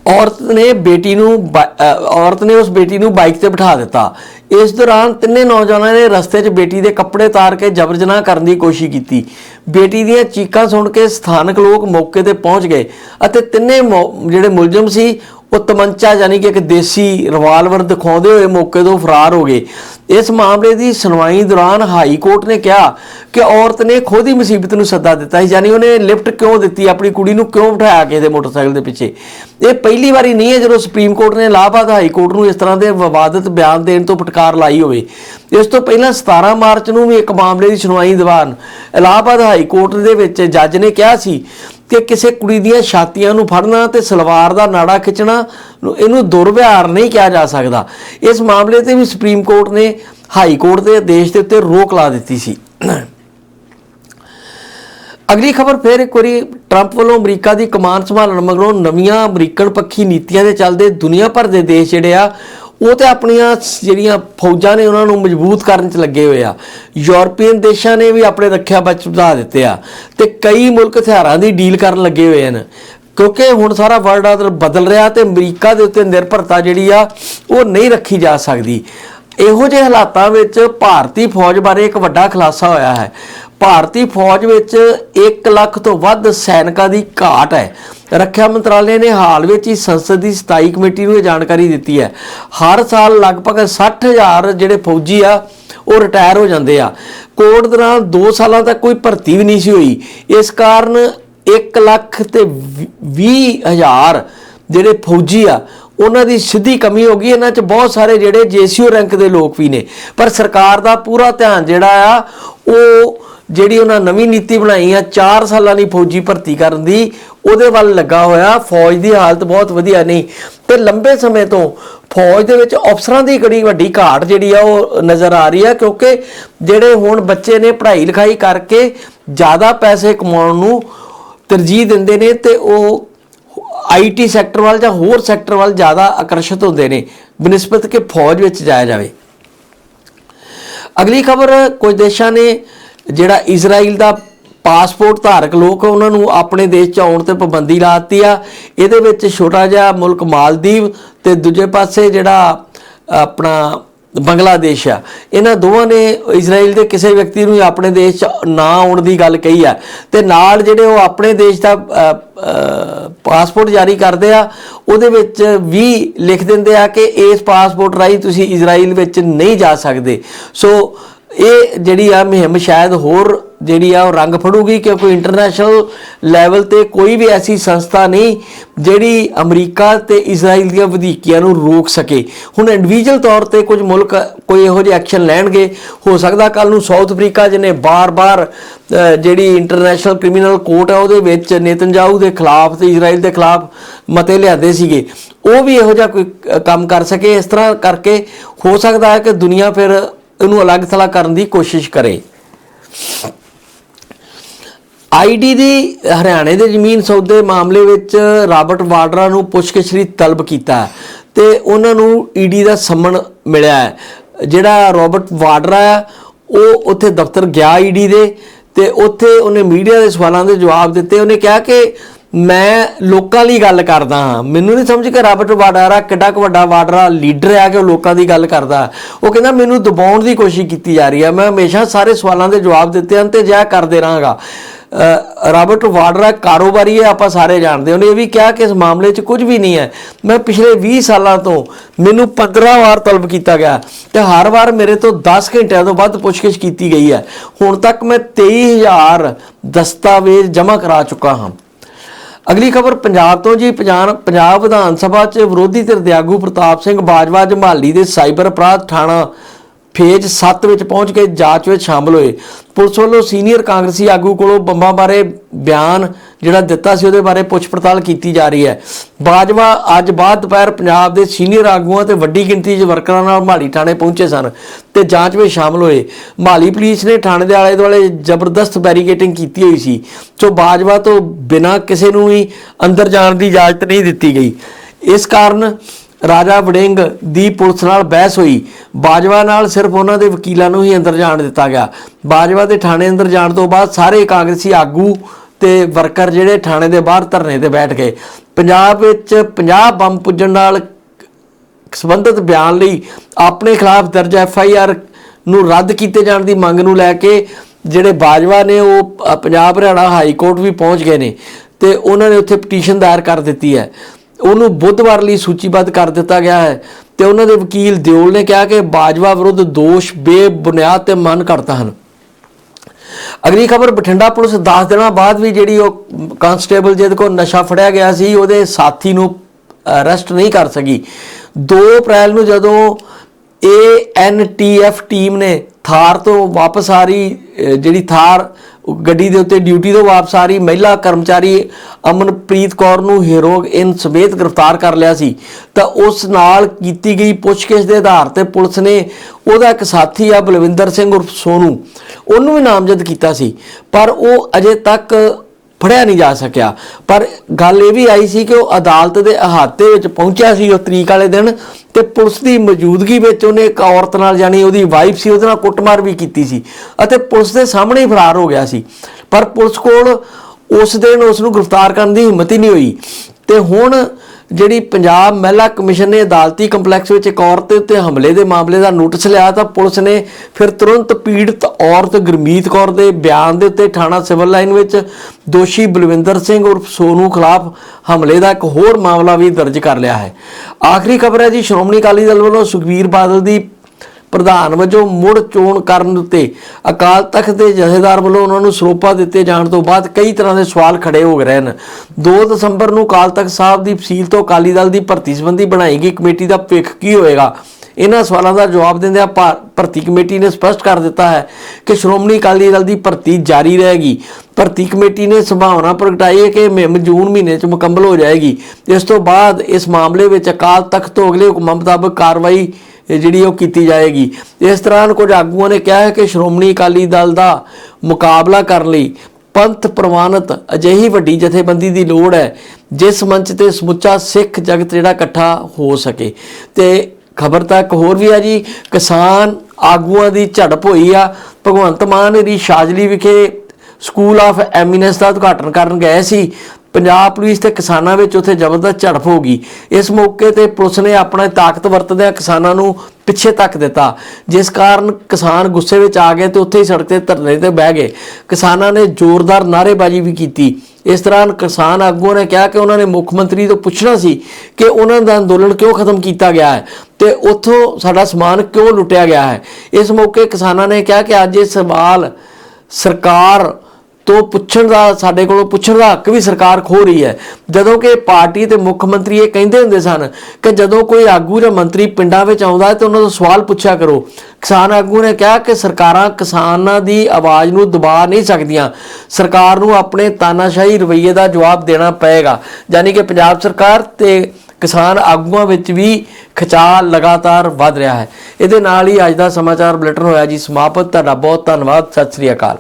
ਔਰਤ ਨੇ ਬੇਟੀ ਨੂੰ ਬਾ- ਔਰਤ ਨੇ ਉਸ ਬੇਟੀ ਨੂੰ ਬਾਈਕ ਤੇ ਬਿਠਾ ਦਿੱਤਾ। ਇਸ ਦੌਰਾਨ ਤਿੰਨੇ ਨੌਜਵਾਨਾਂ ਨੇ ਰਸਤੇ 'ਚ ਬੇਟੀ ਦੇ ਕੱਪੜੇ ਤਾਰ ਕੇ ਜਬਰ ਜਨਾਹ ਕਰਨ ਦੀ ਕੋਸ਼ਿਸ਼ ਕੀਤੀ। ਬੇਟੀ ਦੀਆਂ ਚੀਕਾਂ ਸੁਣ ਕੇ ਸਥਾਨਕ ਲੋਕ ਮੌਕੇ ਤੇ ਪਹੁੰਚ ਗਏ ਅਤੇ ਤਿੰਨੇ ਮੌ- ਜਿਹੜੇ ਮੁਲਜ਼ਮ ਸੀ ਉਹ ਤਮੰਚਾ ਯਾਨੀ ਕਿ ਇੱਕ ਦੇਸੀ ਰਿਵਾਲਵਰ ਦਿਖਾਉਂਦੇ ਹੋਏ ਮੌਕੇ ਤੋਂ ਫਰਾਰ ਹੋ ਗਏ। ਇਸ ਮਾਮਲੇ ਦੀ ਸੁਣਵਾਈ ਦੌਰਾਨ ਹਾਈ ਕੋਰਟ ਨੇ ਕਿਹਾ ਕਿ ਔਰਤ ਨੇ ਖੁਦ ਹੀ ਮੁਸੀਬਤ ਨੂੰ ਸੱਦਾ ਦਿੱਤਾ ਸੀ, ਯਾਨੀ ਉਹਨੇ ਲਿਫਟ ਕਿਉਂ ਦਿੱਤੀ, ਆਪਣੀ ਕੁੜੀ ਨੂੰ ਕਿਉਂ ਬਿਠਾਇਆ ਕਿਸੇ ਦੇ ਮੋਟਰਸਾਈਕਲ ਦੇ ਪਿੱਛੇ। ਇਹ ਪਹਿਲੀ ਵਾਰੀ ਨਹੀਂ ਹੈ ਜਦੋਂ ਸੁਪਰੀਮ ਕੋਰਟ ਨੇ ਇਲਾਹਾਬਾਦ ਹਾਈ ਕੋਰਟ ਨੂੰ ਇਸ ਤਰ੍ਹਾਂ ਦੇ ਵਿਵਾਦਤ ਬਿਆਨ ਦੇਣ ਤੋਂ ਫਟਕਾਰ ਲਾਈ ਹੋਵੇ। ਇਸ ਤੋਂ ਪਹਿਲਾਂ 17 ਮਾਰਚ ਨੂੰ ਵੀ ਇੱਕ ਮਾਮਲੇ ਦੀ ਸੁਣਵਾਈ ਦੌਰਾਨ ਇਲਾਹਾਬਾਦ ਹਾਈ ਕੋਰਟ ਦੇ ਵਿੱਚ ਜੱਜ ਨੇ ਕਿਹਾ ਸੀ ਕਿ ਕਿਸੇ ਕੁੜੀ ਦੀਆਂ ਛਾਤੀਆਂ ਨੂੰ ਫੜਨਾ ਤੇ ਸਲਵਾਰ ਦਾ ਨਾੜਾ ਖਿੱਚਣਾ ਨੂੰ ਇਹਨੂੰ ਦੁਰਵਿਹਾਰ ਨਹੀਂ ਕਿਹਾ ਜਾ ਸਕਦਾ। ਇਸ ਮਾਮਲੇ ਤੇ ਵੀ ਸੁਪਰੀਮ ਕੋਰਟ ਨੇ ਹਾਈ ਕੋਰਟ ਦੇ ਆਦੇਸ਼ ਦੇ ਉੱਤੇ ਰੋਕ ਲਾ ਦਿੱਤੀ ਸੀ। ਅਗਲੀ ਖਬਰ ਫਿਰ ਇੱਕ ਵਾਰੀ ਟਰੰਪ ਵੱਲੋਂ ਅਮਰੀਕਾ ਦੀ ਕਮਾਨ ਸੰਭਾਲਣ ਮਗਰੋਂ ਨਵੀਆਂ ਅਮਰੀਕਨ ਪੱਖੀ ਨੀਤੀਆਂ ਦੇ ਚੱਲਦੇ ਦੁਨੀਆ ਭਰ ਦੇ ਦੇਸ਼ ਜਿਹੜੇ ਆ ਉਹ ਤੇ ਆਪਣੀਆਂ ਜਿਹੜੀਆਂ ਫੌਜਾਂ ਨੇ ਉਹਨਾਂ ਨੂੰ ਮਜ਼ਬੂਤ ਕਰਨ 'ਚ ਲੱਗੇ ਹੋਏ ਆ। ਯੂਰਪੀਅਨ ਦੇਸ਼ਾਂ ਨੇ ਵੀ ਆਪਣੇ ਰੱਖਿਆ ਬਚ ਵਧਾ ਦਿੱਤੇ ਆ ਤੇ ਕਈ ਮੁਲਕ ਹਥਿਆਰਾਂ ਦੀ ਡੀਲ ਕਰਨ ਲੱਗੇ ਹੋਏ ਹਨ। ਕਿਉਂਕਿ ਹੁਣ ਸਾਰਾ ਵਰਲਡ ਆਰਡਰ ਬਦਲ ਰਿਹਾ ਤੇ ਅਮਰੀਕਾ ਦੇ ਉੱਤੇ ਨਿਰਭਰਤਾ ਜਿਹੜੀ ਆ, ਉਹ ਨਹੀਂ ਰੱਖੀ ਜਾ ਸਕਦੀ। ਇਹੋ ਜਿਹੇ ਹਾਲਾਤਾਂ ਵਿੱਚ ਭਾਰਤੀ ਫੌਜ ਬਾਰੇ ਇੱਕ ਵੱਡਾ ਖੁਲਾਸਾ ਹੋਇਆ ਹੈ। ਭਾਰਤੀ ਫੌਜ ਵਿੱਚ 1 ਲੱਖ ਤੋਂ ਵੱਧ ਸੈਨਿਕਾਂ ਦੀ ਘਾਟ ਹੈ। ਰੱਖਿਆ ਮੰਤਰਾਲੇ ਨੇ ਹਾਲ ਵਿੱਚ ਹੀ ਸੰਸਦ ਦੀ ਸਥਾਈ ਕਮੇਟੀ ਨੂੰ ਇਹ ਜਾਣਕਾਰੀ ਦਿੱਤੀ ਹੈ। ਹਰ ਸਾਲ ਲਗਭਗ 60000 ਜਿਹੜੇ ਫੌਜੀ ਆ, ਉਹ ਰਿਟਾਇਰ ਹੋ ਜਾਂਦੇ ਆ। ਕੋਡ ਦੌਰਾਨ 2 ਸਾਲਾਂ ਤੱਕ ਕੋਈ ਭਰਤੀ ਵੀ ਨਹੀਂ ਸੀ ਹੋਈ। ਇਸ ਕਾਰਨ 1 ਲੱਖ ਤੇ 20000 ਜਿਹੜੇ ਫੌਜੀ ਆ ਉਹਨਾਂ ਦੀ ਸਿੱਧੀ ਕਮੀ ਹੋ ਗਈ, ਇਹਨਾਂ 'ਚ ਬਹੁਤ ਸਾਰੇ ਜਿਹੜੇ ਜੀਸੀਓ ਰੈਂਕ ਦੇ ਲੋਕ ਵੀ ਨੇ। ਪਰ ਸਰਕਾਰ ਦਾ ਪੂਰਾ ਧਿਆਨ ਜਿਹੜਾ ਆ, ਉਹ ਜਿਹੜੀ ਉਹਨਾਂ ਨਵੀਂ ਨੀਤੀ ਬਣਾਈ ਆ 4 ਸਾਲਾਂ ਦੀ ਫੌਜੀ ਭਰਤੀ ਕਰਨ ਦੀ, ਉਹਦੇ ਵੱਲ ਲੱਗਾ ਹੋਇਆ। ਫੌਜ ਦੀ ਹਾਲਤ ਬਹੁਤ ਵਧੀਆ ਨਹੀਂ। ਤੇ ਲੰਬੇ ਸਮੇਂ ਤੋਂ ਫੌਜ ਦੇ ਵਿੱਚ ਅਫਸਰਾਂ ਦੀ ਕੜੀ ਵੱਡੀ ਘਾਟ ਜਿਹੜੀ ਆ, ਉਹ ਨਜ਼ਰ ਆ ਰਹੀ ਆ, ਕਿਉਂਕਿ ਜਿਹੜੇ ਹੁਣ ਬੱਚੇ ਨੇ ਪੜ੍ਹਾਈ ਲਿਖਾਈ ਕਰਕੇ ਜ਼ਿਆਦਾ ਪੈਸੇ ਕਮਾਉਣ ਨੂੰ ਤਰਜੀਹ ਦਿੰਦੇ ਨੇ ਤੇ ਉਹ ਆਈਟੀ ਸੈਕਟਰ ਵੱਲ ਜਾਂ ਹੋਰ ਸੈਕਟਰ ਵੱਲ ਜ਼ਿਆਦਾ ਆਕਰਸ਼ਿਤ ਹੁੰਦੇ ਨੇ। ਬਨਿਸਬਤ ਕਿ ਫੌਜ ਵਿੱਚ ਜਾਇਆ ਜਾਵੇ। ਅਗਲੀ ਖਬਰ, ਕੁਝ ਦੇਸ਼ਾਂ ਨੇ ਜਿਹੜਾ ਇਜ਼ਰਾਈਲ ਦਾ ਪਾਸਪੋਰਟ ਧਾਰਕ ਲੋਕ ਉਹਨਾਂ ਨੂੰ ਆਪਣੇ ਦੇਸ਼ ਚ ਆਉਣ ਤੇ ਪਾਬੰਦੀ ਲਾ ਦਿੱਤੀ ਆ। ਇਹਦੇ ਵਿੱਚ ਛੋਟਾ ਜਿਹਾ ਮੁਲਕ ਮਾਲਦੀਵ ਤੇ ਦੂਜੇ ਪਾਸੇ ਜਿਹੜਾ ਆਪਣਾ ਬੰਗਲਾਦੇਸ਼ ਆ। ਇਹਨਾਂ ਦੋਵਾਂ ਨੇ ਇਜ਼ਰਾਈਲ ਦੇ ਕਿਸੇ ਵਿਅਕਤੀ ਨੂੰ ਆਪਣੇ ਦੇਸ਼ ਚ ਨਾ ਆਉਣ ਦੀ ਗੱਲ ਕਹੀ ਆ। ਤੇ ਨਾਲ ਜਿਹੜੇ ਉਹ ਆਪਣੇ ਦੇਸ਼ ਦਾ ਪਾਸਪੋਰਟ ਜਾਰੀ ਕਰਦੇ ਆ, ਉਹਦੇ ਵਿੱਚ ਵੀ ਲਿਖ ਦਿੰਦੇ ਆ ਕਿ ਇਸ ਪਾਸਪੋਰਟ ਰਾਹੀਂ ਤੁਸੀਂ ਇਜ਼ਰਾਈਲ ਵਿੱਚ ਨਹੀਂ ਜਾ ਸਕਦੇ। ਸੋ ਇਹ ਜਿਹੜੀ ਆ ਮੁਹਿੰਮ ਸ਼ਾਇਦ ਹੋਰ ਜਿਹੜੀ ਆ ਉਹ ਰੰਗ ਫੜੂਗੀ ਕਿਉਂਕਿ ਇੰਟਰਨੈਸ਼ਨਲ ਲੈਵਲ ਤੇ ਕੋਈ ਵੀ ਐਸੀ ਸੰਸਥਾ ਨਹੀਂ ਜਿਹੜੀ ਅਮਰੀਕਾ ਤੇ ਇਜ਼ਰਾਈਲ ਦੀਆਂ ਵਧੀਕੀਆਂ ਨੂੰ ਰੋਕ ਸਕੇ। ਹੁਣ ਇੰਡੀਵਿਜੂਅਲ ਤੌਰ ਤੇ ਕੁਝ ਮੁਲਕ ਕੋਈ ਇਹੋ ਜਿਹੇ ਐਕਸ਼ਨ ਲੈਣਗੇ। ਹੋ ਸਕਦਾ ਕੱਲ ਨੂੰ ਸਾਊਥ ਅਫਰੀਕਾ ਜਿਹਨੇ ਬਾਰ-ਬਾਰ ਜਿਹੜੀ ਇੰਟਰਨੈਸ਼ਨਲ ਕ੍ਰਿਮੀਨਲ ਕੋਰਟ ਹੈ ਉਹਦੇ ਵਿੱਚ ਨੇਤਨਜਾਹੂ ਦੇ ਖਿਲਾਫ ਤੇ ਇਜ਼ਰਾਈਲ ਦੇ ਖਿਲਾਫ ਮਤੇ ਲਿਆਂਦੇ ਸੀਗੇ। ਉਹ ਵੀ ਇਹੋ ਜਿਹਾ ਕੋਈ ਕੰਮ ਕਰ ਸਕੇ। ਇਸ ਤਰ੍ਹਾਂ ਕਰਕੇ ਹੋ ਸਕਦਾ ਹੈ ਕਿ ਦੁਨੀਆ ਫਿਰ ਇਹਨੂੰ ਅਲੱਗ ਥਲਾ ਕਰਨ ਦੀ ਕੋਸ਼ਿਸ਼ ਕਰੇ। ਆਈਡੀ ਦੀ ਹਰਿਆਣੇ ਦੇ ਜ਼ਮੀਨ ਸੌਦੇ ਮਾਮਲੇ ਵਿੱਚ ਰਾਬਰਟ ਵਾਡਰਾ ਨੂੰ ਪੁੱਛਗਿੱਛ ਲਈ ਤਲਬ ਕੀਤਾ ਹੈ ਤੇ ਉਹਨਾਂ ਨੂੰ ਈਡੀ ਦਾ ਸੰਮਣ ਮਿਲਿਆ ਜਿਹੜਾ ਰਾਬਰਟ ਵਾਡਰਾ ਹੈ ਉਹ ਉੱਥੇ ਦਫ਼ਤਰ ਗਿਆ ਈਡੀ ਦੇ ਤੇ ਉੱਥੇ ਉਹਨੇ ਮੀਡੀਆ ਦੇ ਸਵਾਲਾਂ ਦੇ ਜਵਾਬ ਦਿੱਤੇ। ਉਹਨੇ ਕਿਹਾ ਕਿ ਮੈਂ ਲੋਕਾਂ ਲਈ ਗੱਲ ਕਰਦਾ ਹਾਂ। ਮੈਨੂੰ ਨਹੀਂ ਸਮਝ ਕਿ ਰਾਬਰਟ ਵਾਡਰਾ ਕਿੱਡਾ ਕੁ ਵੱਡਾ ਵਾਡਰਾ ਲੀਡਰ ਆ ਕਿ ਉਹ ਲੋਕਾਂ ਦੀ ਗੱਲ ਕਰਦਾ। ਉਹ ਕਹਿੰਦਾ, ਮੈਨੂੰ ਦਬਾਉਣ ਦੀ ਕੋਸ਼ਿਸ਼ ਕੀਤੀ ਜਾ ਰਹੀ ਹੈ ਮੈਂ ਹਮੇਸ਼ਾ ਸਾਰੇ ਸਵਾਲਾਂ ਦੇ ਜਵਾਬ ਦਿੱਤੇ ਹਨ ਤੇ ਜਿਆ ਕਰਦੇ ਰਹਾਂਗਾ। ਰਾਬਰਟ ਵਾਡਰਾ, ਕਾਰੋਬਾਰੀ ਹੈ, ਆਪਾਂ ਸਾਰੇ ਜਾਣਦੇ ਉਹਨੇ ਇਹ ਵੀ ਕਿਹਾ ਕਿ ਇਸ ਮਾਮਲੇ 'ਚ ਕੁਝ ਵੀ ਨਹੀਂ ਹੈ। ਮੈਂ ਪਿਛਲੇ 20 ਸਾਲਾਂ ਤੋਂ ਮੈਨੂੰ 15 ਵਾਰ ਤਲਬ ਕੀਤਾ ਗਿਆ ਤੇ ਹਰ ਵਾਰ ਮੇਰੇ ਤੋਂ 10 ਘੰਟਿਆਂ ਤੋਂ ਵੱਧ ਪੁੱਛਗਿੱਛ ਕੀਤੀ ਗਈ ਹੈ। ਹੁਣ ਤੱਕ ਮੈਂ 23000 ਦਸਤਾਵੇਜ਼ ਜਮ੍ਹਾਂ ਕਰਾ ਚੁੱਕਾ ਹਾਂ। ਅਗਲੀ ਖਬਰ ਪੰਜਾਬ ਤੋਂ ਜੀ। ਪੰਜਾਬ ਵਿਧਾਨ ਸਭਾ 'ਚ ਵਿਰੋਧੀ ਧਿਰ ਦੇ ਆਗੂ ਪ੍ਰਤਾਪ ਸਿੰਘ ਬਾਜਵਾ ਜਮਾਲੀ ਦੇ ਸਾਈਬਰ ਅਪਰਾਧ ਥਾਣਾ ਫੇਜ਼ 7 ਵਿੱਚ ਪਹੁੰਚ ਕੇ ਜਾਂਚ ਵਿੱਚ ਸ਼ਾਮਲ ਹੋਏ। ਪੁਲਿਸ ਵੱਲੋਂ ਸੀਨੀਅਰ ਕਾਂਗਰਸੀ ਆਗੂ ਕੋਲੋਂ ਬੰਬਾਂ ਬਾਰੇ ਬਿਆਨ ਜਿਹੜਾ ਦਿੱਤਾ ਸੀ, ਉਹਦੇ ਬਾਰੇ ਪੁੱਛ ਪੜਤਾਲ ਕੀਤੀ ਜਾ ਰਹੀ ਹੈ। ਬਾਜਵਾ ਅੱਜ ਬਾਅਦ ਦੁਪਹਿਰ ਪੰਜਾਬ ਦੇ ਸੀਨੀਅਰ ਆਗੂਆਂ ਤੇ ਵੱਡੀ ਗਿਣਤੀ 'ਚ ਵਰਕਰਾਂ ਨਾਲ ਮਾਲੀ ਥਾਣੇ ਪਹੁੰਚੇ ਸਨ ਤੇ ਜਾਂਚ ਵਿੱਚ ਸ਼ਾਮਲ ਹੋਏ। ਮਾਲੀ ਪੁਲਿਸ ਨੇ ਥਾਣੇ ਦੇ ਆਲੇ ਦੁਆਲੇ ਜ਼ਬਰਦਸਤ ਬੈਰੀਕੇਟਿੰਗ ਕੀਤੀ ਹੋਈ ਸੀ ਸੋ ਬਾਜਵਾ ਤੋਂ ਬਿਨਾਂ ਕਿਸੇ ਨੂੰ ਵੀ ਅੰਦਰ ਜਾਣ ਦੀ ਇਜਾਜ਼ਤ ਨਹੀਂ ਦਿੱਤੀ ਗਈ। ਇਸ ਕਾਰਨ ਰਾਜਾ ਵੜਿੰਗ ਦੀ ਪੁਲਿਸ ਨਾਲ ਬਹਿਸ ਹੋਈ। ਬਾਜਵਾ ਨਾਲ ਸਿਰਫ ਉਹਨਾਂ ਦੇ ਵਕੀਲਾਂ ਨੂੰ ਹੀ ਅੰਦਰ ਜਾਣ ਦਿੱਤਾ ਗਿਆ। ਬਾਜਵਾ ਦੇ ਥਾਣੇ ਅੰਦਰ ਜਾਣ ਤੋਂ ਬਾਅਦ ਸਾਰੇ ਕਾਂਗਰਸੀ ਆਗੂ ਤੇ ਵਰਕਰ ਜਿਹੜੇ ਥਾਣੇ ਦੇ ਬਾਹਰ ਧਰਨੇ ਤੇ ਬੈਠ ਗਏ। ਪੰਜਾਬ ਵਿੱਚ 50 ਬੰਬ ਪੁੱਜਣ ਨਾਲ ਸੰਬੰਧਿਤ ਬਿਆਨ ਲਈ ਆਪਣੇ ਖਿਲਾਫ ਦਰਜ ਐਫ ਆਈ ਆਰ ਨੂੰ ਰੱਦ ਕੀਤੇ ਜਾਣ ਦੀ ਮੰਗ ਨੂੰ ਲੈ ਕੇ ਜਿਹੜੇ ਬਾਜਵਾ ਨੇ ਉਹ ਪੰਜਾਬ ਹਰਿਆਣਾ ਹਾਈ ਕੋਰਟ ਵੀ ਪਹੁੰਚ ਗਏ ਨੇ ਤੇ ਉਹਨਾਂ ਨੇ ਉੱਥੇ ਪਟੀਸ਼ਨ ਦਾਇਰ ਕਰ ਦਿੱਤੀ ਹੈ। ਉਹਨੂੰ ਬੁੱਧਵਾਰ ਲਈ ਸੂਚੀਬੱਧ ਕਰ ਦਿੱਤਾ ਗਿਆ ਹੈ ਤੇ ਉਹਨਾਂ ਦੇ ਵਕੀਲ ਦਿਓਲ ਨੇ ਕਿਹਾ ਕਿ ਬਾਜਵਾ ਵਿਰੁੱਧ ਦੋਸ਼ ਬੇਬੁਨਿਆਦ ਤੇ ਮਨ ਘੜਤਾ ਹਨ। ਅਗਲੀ ਖਬਰ, ਬਠਿੰਡਾ ਪੁਲਿਸ 10 ਦਿਨਾਂ ਬਾਅਦ ਵੀ ਜਿਹੜੀ ਉਹ ਕਾਂਸਟੇਬਲ ਜਿਹਦੇ ਕੋਲ ਨਸ਼ਾ ਫੜਿਆ ਗਿਆ ਸੀ, ਉਹਦੇ ਸਾਥੀ ਨੂੰ ਅਰੈਸਟ ਨਹੀਂ ਕਰ ਸਕੀ। 2 ਅਪ੍ਰੈਲ ਨੂੰ ਜਦੋਂ ਏਐਨਟੀਐਫ ਟੀਮ ਨੇ ਥਾਰ ਤੋਂ ਵਾਪਸ ਆ ਰਹੀ ਜਿਹੜੀ ਥਾਰ ਗੱਡੀ ਦੇ ਉੱਤੇ ਡਿਊਟੀ ਤੋਂ ਵਾਪਸ ਆ ਰਹੀ, ਮਹਿਲਾ ਕਰਮਚਾਰੀ ਅਮਨਪ੍ਰੀਤ ਕੌਰ ਨੂੰ ਹੀਰੋਗ ਇਨ ਸਮੇਤ ਗ੍ਰਿਫਤਾਰ ਕਰ ਲਿਆ ਸੀ। ਤਾਂ ਉਸ ਨਾਲ ਕੀਤੀ ਗਈ ਪੁੱਛਗਿੱਛ ਦੇ ਆਧਾਰ ਤੇ ਪੁਲਿਸ ਨੇ ਉਹਦਾ ਇੱਕ ਸਾਥੀ ਆ ਬਲਵਿੰਦਰ ਸਿੰਘ ਉਰਫ ਸੋਨੂ, ਉਹਨੂੰ ਵੀ ਨਾਮਜ਼ਦ ਕੀਤਾ ਸੀ। ਪਰ ਉਹ ਅਜੇ ਤੱਕ ਫੜਿਆ ਨਹੀਂ ਜਾ ਸਕਿਆ। ਪਰ ਗੱਲ ਇਹ ਵੀ ਆਈ ਸੀ ਕਿ ਉਹ ਅਦਾਲਤ ਦੇ ਅਹਾਤੇ ਵਿੱਚ ਪਹੁੰਚਿਆ ਸੀ ਉਹ ਤਰੀਕ ਵਾਲੇ ਦਿਨ ਤੇ ਪੁਲਿਸ ਦੀ ਮੌਜੂਦਗੀ ਵਿੱਚ ਉਹਨੇ ਇੱਕ ਔਰਤ ਨਾਲ ਜਾਣੀ ਉਹਦੀ ਵਾਈਫ ਸੀ, ਉਹਦੇ ਨਾਲ ਕੁੱਟਮਾਰ ਵੀ ਕੀਤੀ ਸੀ ਅਤੇ ਪੁਲਿਸ ਦੇ ਸਾਹਮਣੇ ਹੀ ਫਰਾਰ ਹੋ ਗਿਆ ਸੀ। ਪਰ ਪੁਲਿਸ ਕੋਲ ਉਸ ਦਿਨ ਉਸ ਨੂੰ ਗ੍ਰਿਫਤਾਰ ਕਰਨ ਦੀ ਹਿੰਮਤ ਹੀ ਨਹੀਂ ਹੋਈ। ਤੇ ਹੁਣ ਜਿਹੜੀ ਪੰਜਾਬ ਮਹਿਲਾ ਕਮਿਸ਼ਨ ਨੇ ਅਦਾਲਤੀ ਕੰਪਲੈਕਸ ਵਿੱਚ ਇੱਕ ਔਰਤ ਦੇ ਉੱਤੇ ਹਮਲੇ ਦੇ ਮਾਮਲੇ ਦਾ ਨੋਟਿਸ ਲਿਆ, ਤਾਂ ਪੁਲਿਸ ਨੇ ਫਿਰ ਤੁਰੰਤ ਪੀੜਤ ਔਰਤ ਗੁਰਮੀਤ ਕੌਰ ਦੇ ਬਿਆਨ ਦੇ ਉੱਤੇ ਥਾਣਾ ਸਿਵਲ ਲਾਈਨ ਵਿੱਚ ਦੋਸ਼ੀ ਬਲਵਿੰਦਰ ਸਿੰਘ ਉਰਫ ਸੋਨੂ ਖਿਲਾਫ ਹਮਲੇ ਦਾ ਇੱਕ ਹੋਰ ਮਾਮਲਾ ਵੀ ਦਰਜ ਕਰ ਲਿਆ ਹੈ। ਆਖਰੀ ਖਬਰ ਹੈ ਜੀ, ਸ਼੍ਰੋਮਣੀ ਅਕਾਲੀ ਦਲ ਵੱਲੋਂ ਸੁਖਬੀਰ ਬਾਦਲ ਦੀ ਪ੍ਰਧਾਨ ਵਜੋਂ ਮੁੜ ਚੋਣ ਕਰਨ ਉੱਤੇ ਅਕਾਲ ਤਖਤ ਦੇ ਜਥੇਦਾਰ ਵੱਲੋਂ ਉਹਨਾਂ ਨੂੰ ਸਰੋਪਾ ਦਿੱਤੇ ਜਾਣ ਤੋਂ ਬਾਅਦ ਕਈ ਤਰ੍ਹਾਂ ਦੇ ਸਵਾਲ ਖੜੇ ਹੋ ਰਹੇ ਹਨ 2 ਦਸੰਬਰ ਨੂੰ ਅਕਾਲ ਤਖਤ ਸਾਹਿਬ ਦੀ ਫਸੀਲ ਤੋਂ ਅਕਾਲੀ ਦਲ ਦੀ ਭਰਤੀ ਸੰਬੰਧੀ ਬਣਾਈ ਗਈ ਕਮੇਟੀ ਦਾ ਭਵਿੱਖ ਕੀ ਹੋਏਗਾ? ਇਹਨਾਂ ਸਵਾਲਾਂ ਦਾ ਜਵਾਬ ਦਿੰਦਿਆਂ ਭਾ- ਭਰਤੀ ਕਮੇਟੀ ਨੇ ਸਪਸ਼ਟ ਕਰ ਦਿੱਤਾ ਹੈ ਕਿ ਸ਼੍ਰੋਮਣੀ ਅਕਾਲੀ ਦਲ ਦੀ ਭਰਤੀ ਜਾਰੀ ਰਹੇਗੀ। ਭਰਤੀ ਕਮੇਟੀ ਨੇ ਸੰਭਾਵਨਾ ਪ੍ਰਗਟਾਈ ਹੈ ਕਿ ਮਈ ਜੂਨ ਮਹੀਨੇ 'ਚ ਮੁਕੰਮਲ ਹੋ ਜਾਏਗੀ। ਇਸ ਤੋਂ ਬਾਅਦ ਇਸ ਮਾਮਲੇ ਵਿੱਚ ਅਕਾਲ ਤਖਤ ਤੋਂ ਅਗਲੇ ਹੁਕਮਾਂ ਮੁਤਾਬਕ ਕਾਰਵਾਈ ਜਿਹੜੀ ਉਹ ਕੀਤੀ ਜਾਏਗੀ। ਇਸ ਤਰ੍ਹਾਂ ਕੁਝ ਆਗੂਆਂ ਨੇ ਕਿਹਾ ਹੈ ਕਿ ਸ਼੍ਰੋਮਣੀ ਅਕਾਲੀ ਦਲ ਦਾ ਮੁਕਾਬਲਾ ਕਰਨ ਲਈ ਪੰਥ ਪ੍ਰਵਾਨਿਤ ਅਜਿਹੀ ਵੱਡੀ ਜਥੇਬੰਦੀ ਦੀ ਲੋੜ ਹੈ, ਜਿਸ ਮੰਚ ਤੇ ਸਮੁੱਚਾ ਸਿੱਖ ਜਗਤ ਜਿਹੜਾ ਇਕੱਠਾ ਹੋ ਸਕੇ। ਤੇ ਖਬਰ ਤਾਂ ਇੱਕ ਹੋਰ ਵੀ ਆ ਜੀ, ਕਿਸਾਨ ਆਗੂਆਂ ਦੀ ਝੜਪ ਹੋਈ ਆ। ਭਗਵੰਤ ਮਾਨ ਦੀ ਸ਼ਾਜਲੀ ਵਿਖੇ ਸਕੂਲ ਆਫ ਐਮਿਨੈਂਸ ਦਾ ਉਦਘਾਟਨ ਕਰਨ ਗਏ ਸੀ। ਪੰਜਾਬ ਪੁਲਿਸ ਤੇ ਕਿਸਾਨਾਂ ਵਿੱਚ ਉੱਥੇ ਜ਼ਬਰਦਸਤ ਝੜਪ ਹੋ ਗਈ। ਇਸ ਮੌਕੇ ਤੇ ਪੁਲਿਸ ਨੇ ਆਪਣਾ ਤਾਕਤ ਵਰਤਦਿਆਂ ਕਿਸਾਨਾਂ ਨੂੰ ਪਿੱਛੇ ਤੱਕ ਦਿੱਤਾ। ਜਿਸ ਕਾਰਨ ਕਿਸਾਨ ਗੁੱਸੇ ਵਿੱਚ ਆ ਗਏ ਤੇ ਉੱਥੇ ਹੀ ਸੜਕ ਤੇ ਧਰਨੇ ਤੇ ਬਹਿ ਗਏ। ਕਿਸਾਨਾਂ ਨੇ ਜ਼ੋਰਦਾਰ ਨਾਅਰੇਬਾਜ਼ੀ ਵੀ ਕੀਤੀ। ਇਸ ਤਰ੍ਹਾਂ ਕਿਸਾਨ ਆਗੂਆਂ ਨੇ ਕਿਹਾ ਕਿ ਉਹਨਾਂ ਨੇ ਮੁੱਖ ਮੰਤਰੀ ਤੋਂ ਪੁੱਛਣਾ ਸੀ ਕਿ ਉਹਨਾਂ ਦਾ ਅੰਦੋਲਨ ਕਿਉਂ ਖਤਮ ਕੀਤਾ ਗਿਆ ਹੈ ਤੇ ਉੱਥੋਂ ਸਾਡਾ ਸਮਾਨ ਕਿਉਂ ਲੁੱਟਿਆ ਗਿਆ ਹੈ। ਇਸ ਮੌਕੇ ਕਿਸਾਨਾਂ ਨੇ ਕਿਹਾ ਕਿ ਅੱਜ ਇਹ ਸਵਾਲ ਸਰਕਾਰ ਤੋਂ ਪੁੱਛਣ ਦਾ, ਸਾਡੇ ਕੋਲੋਂ ਪੁੱਛਣ ਦਾ ਹੱਕ ਵੀ ਸਰਕਾਰ ਖੋ ਰਹੀ ਹੈ। ਜਦੋਂ ਕਿ ਪਾਰਟੀ ਤੇ ਮੁੱਖ ਮੰਤਰੀ ਇਹ ਕਹਿੰਦੇ ਹੁੰਦੇ ਸਨ ਕਿ ਜਦੋਂ ਕੋਈ ਆਗੂ ਜਾਂ ਮੰਤਰੀ ਪਿੰਡਾਂ ਵਿੱਚ ਆਉਂਦਾ ਹੈ ਤਾਂ ਉਹਨਾਂ ਤੋਂ ਸਵਾਲ ਪੁੱਛਿਆ ਕਰੋ। ਕਿਸਾਨ ਆਗੂ ਨੇ ਕਿਹਾ ਕਿ ਸਰਕਾਰਾਂ ਕਿਸਾਨਾਂ ਦੀ ਆਵਾਜ਼ ਨੂੰ ਦਬਾ ਨਹੀਂ ਸਕਦੀਆਂ। ਸਰਕਾਰ ਨੂੰ ਆਪਣੇ ਤਾਨਾਸ਼ਾਹੀ ਰਵੱਈਏ ਦਾ ਜਵਾਬ ਦੇਣਾ ਪਏਗਾ। ਯਾਨੀ ਕਿ ਪੰਜਾਬ ਸਰਕਾਰ ਤੇ ਕਿਸਾਨ ਆਗੂਆਂ ਵਿੱਚ ਵੀ ਖਿਚਾਅ ਲਗਾਤਾਰ ਵੱਧ ਰਿਹਾ ਹੈ। ਇਹਦੇ ਨਾਲ ਹੀ ਅੱਜ ਦਾ ਸਮਾਚਾਰ ਬੁਲੇਟਿਨ ਹੋਇਆ ਜੀ। ਸਮਾਪਤ। ਤੁਹਾਡਾ ਬਹੁਤ ਧੰਨਵਾਦ। ਸਤਿ ਸ੍ਰੀ ਅਕਾਲ।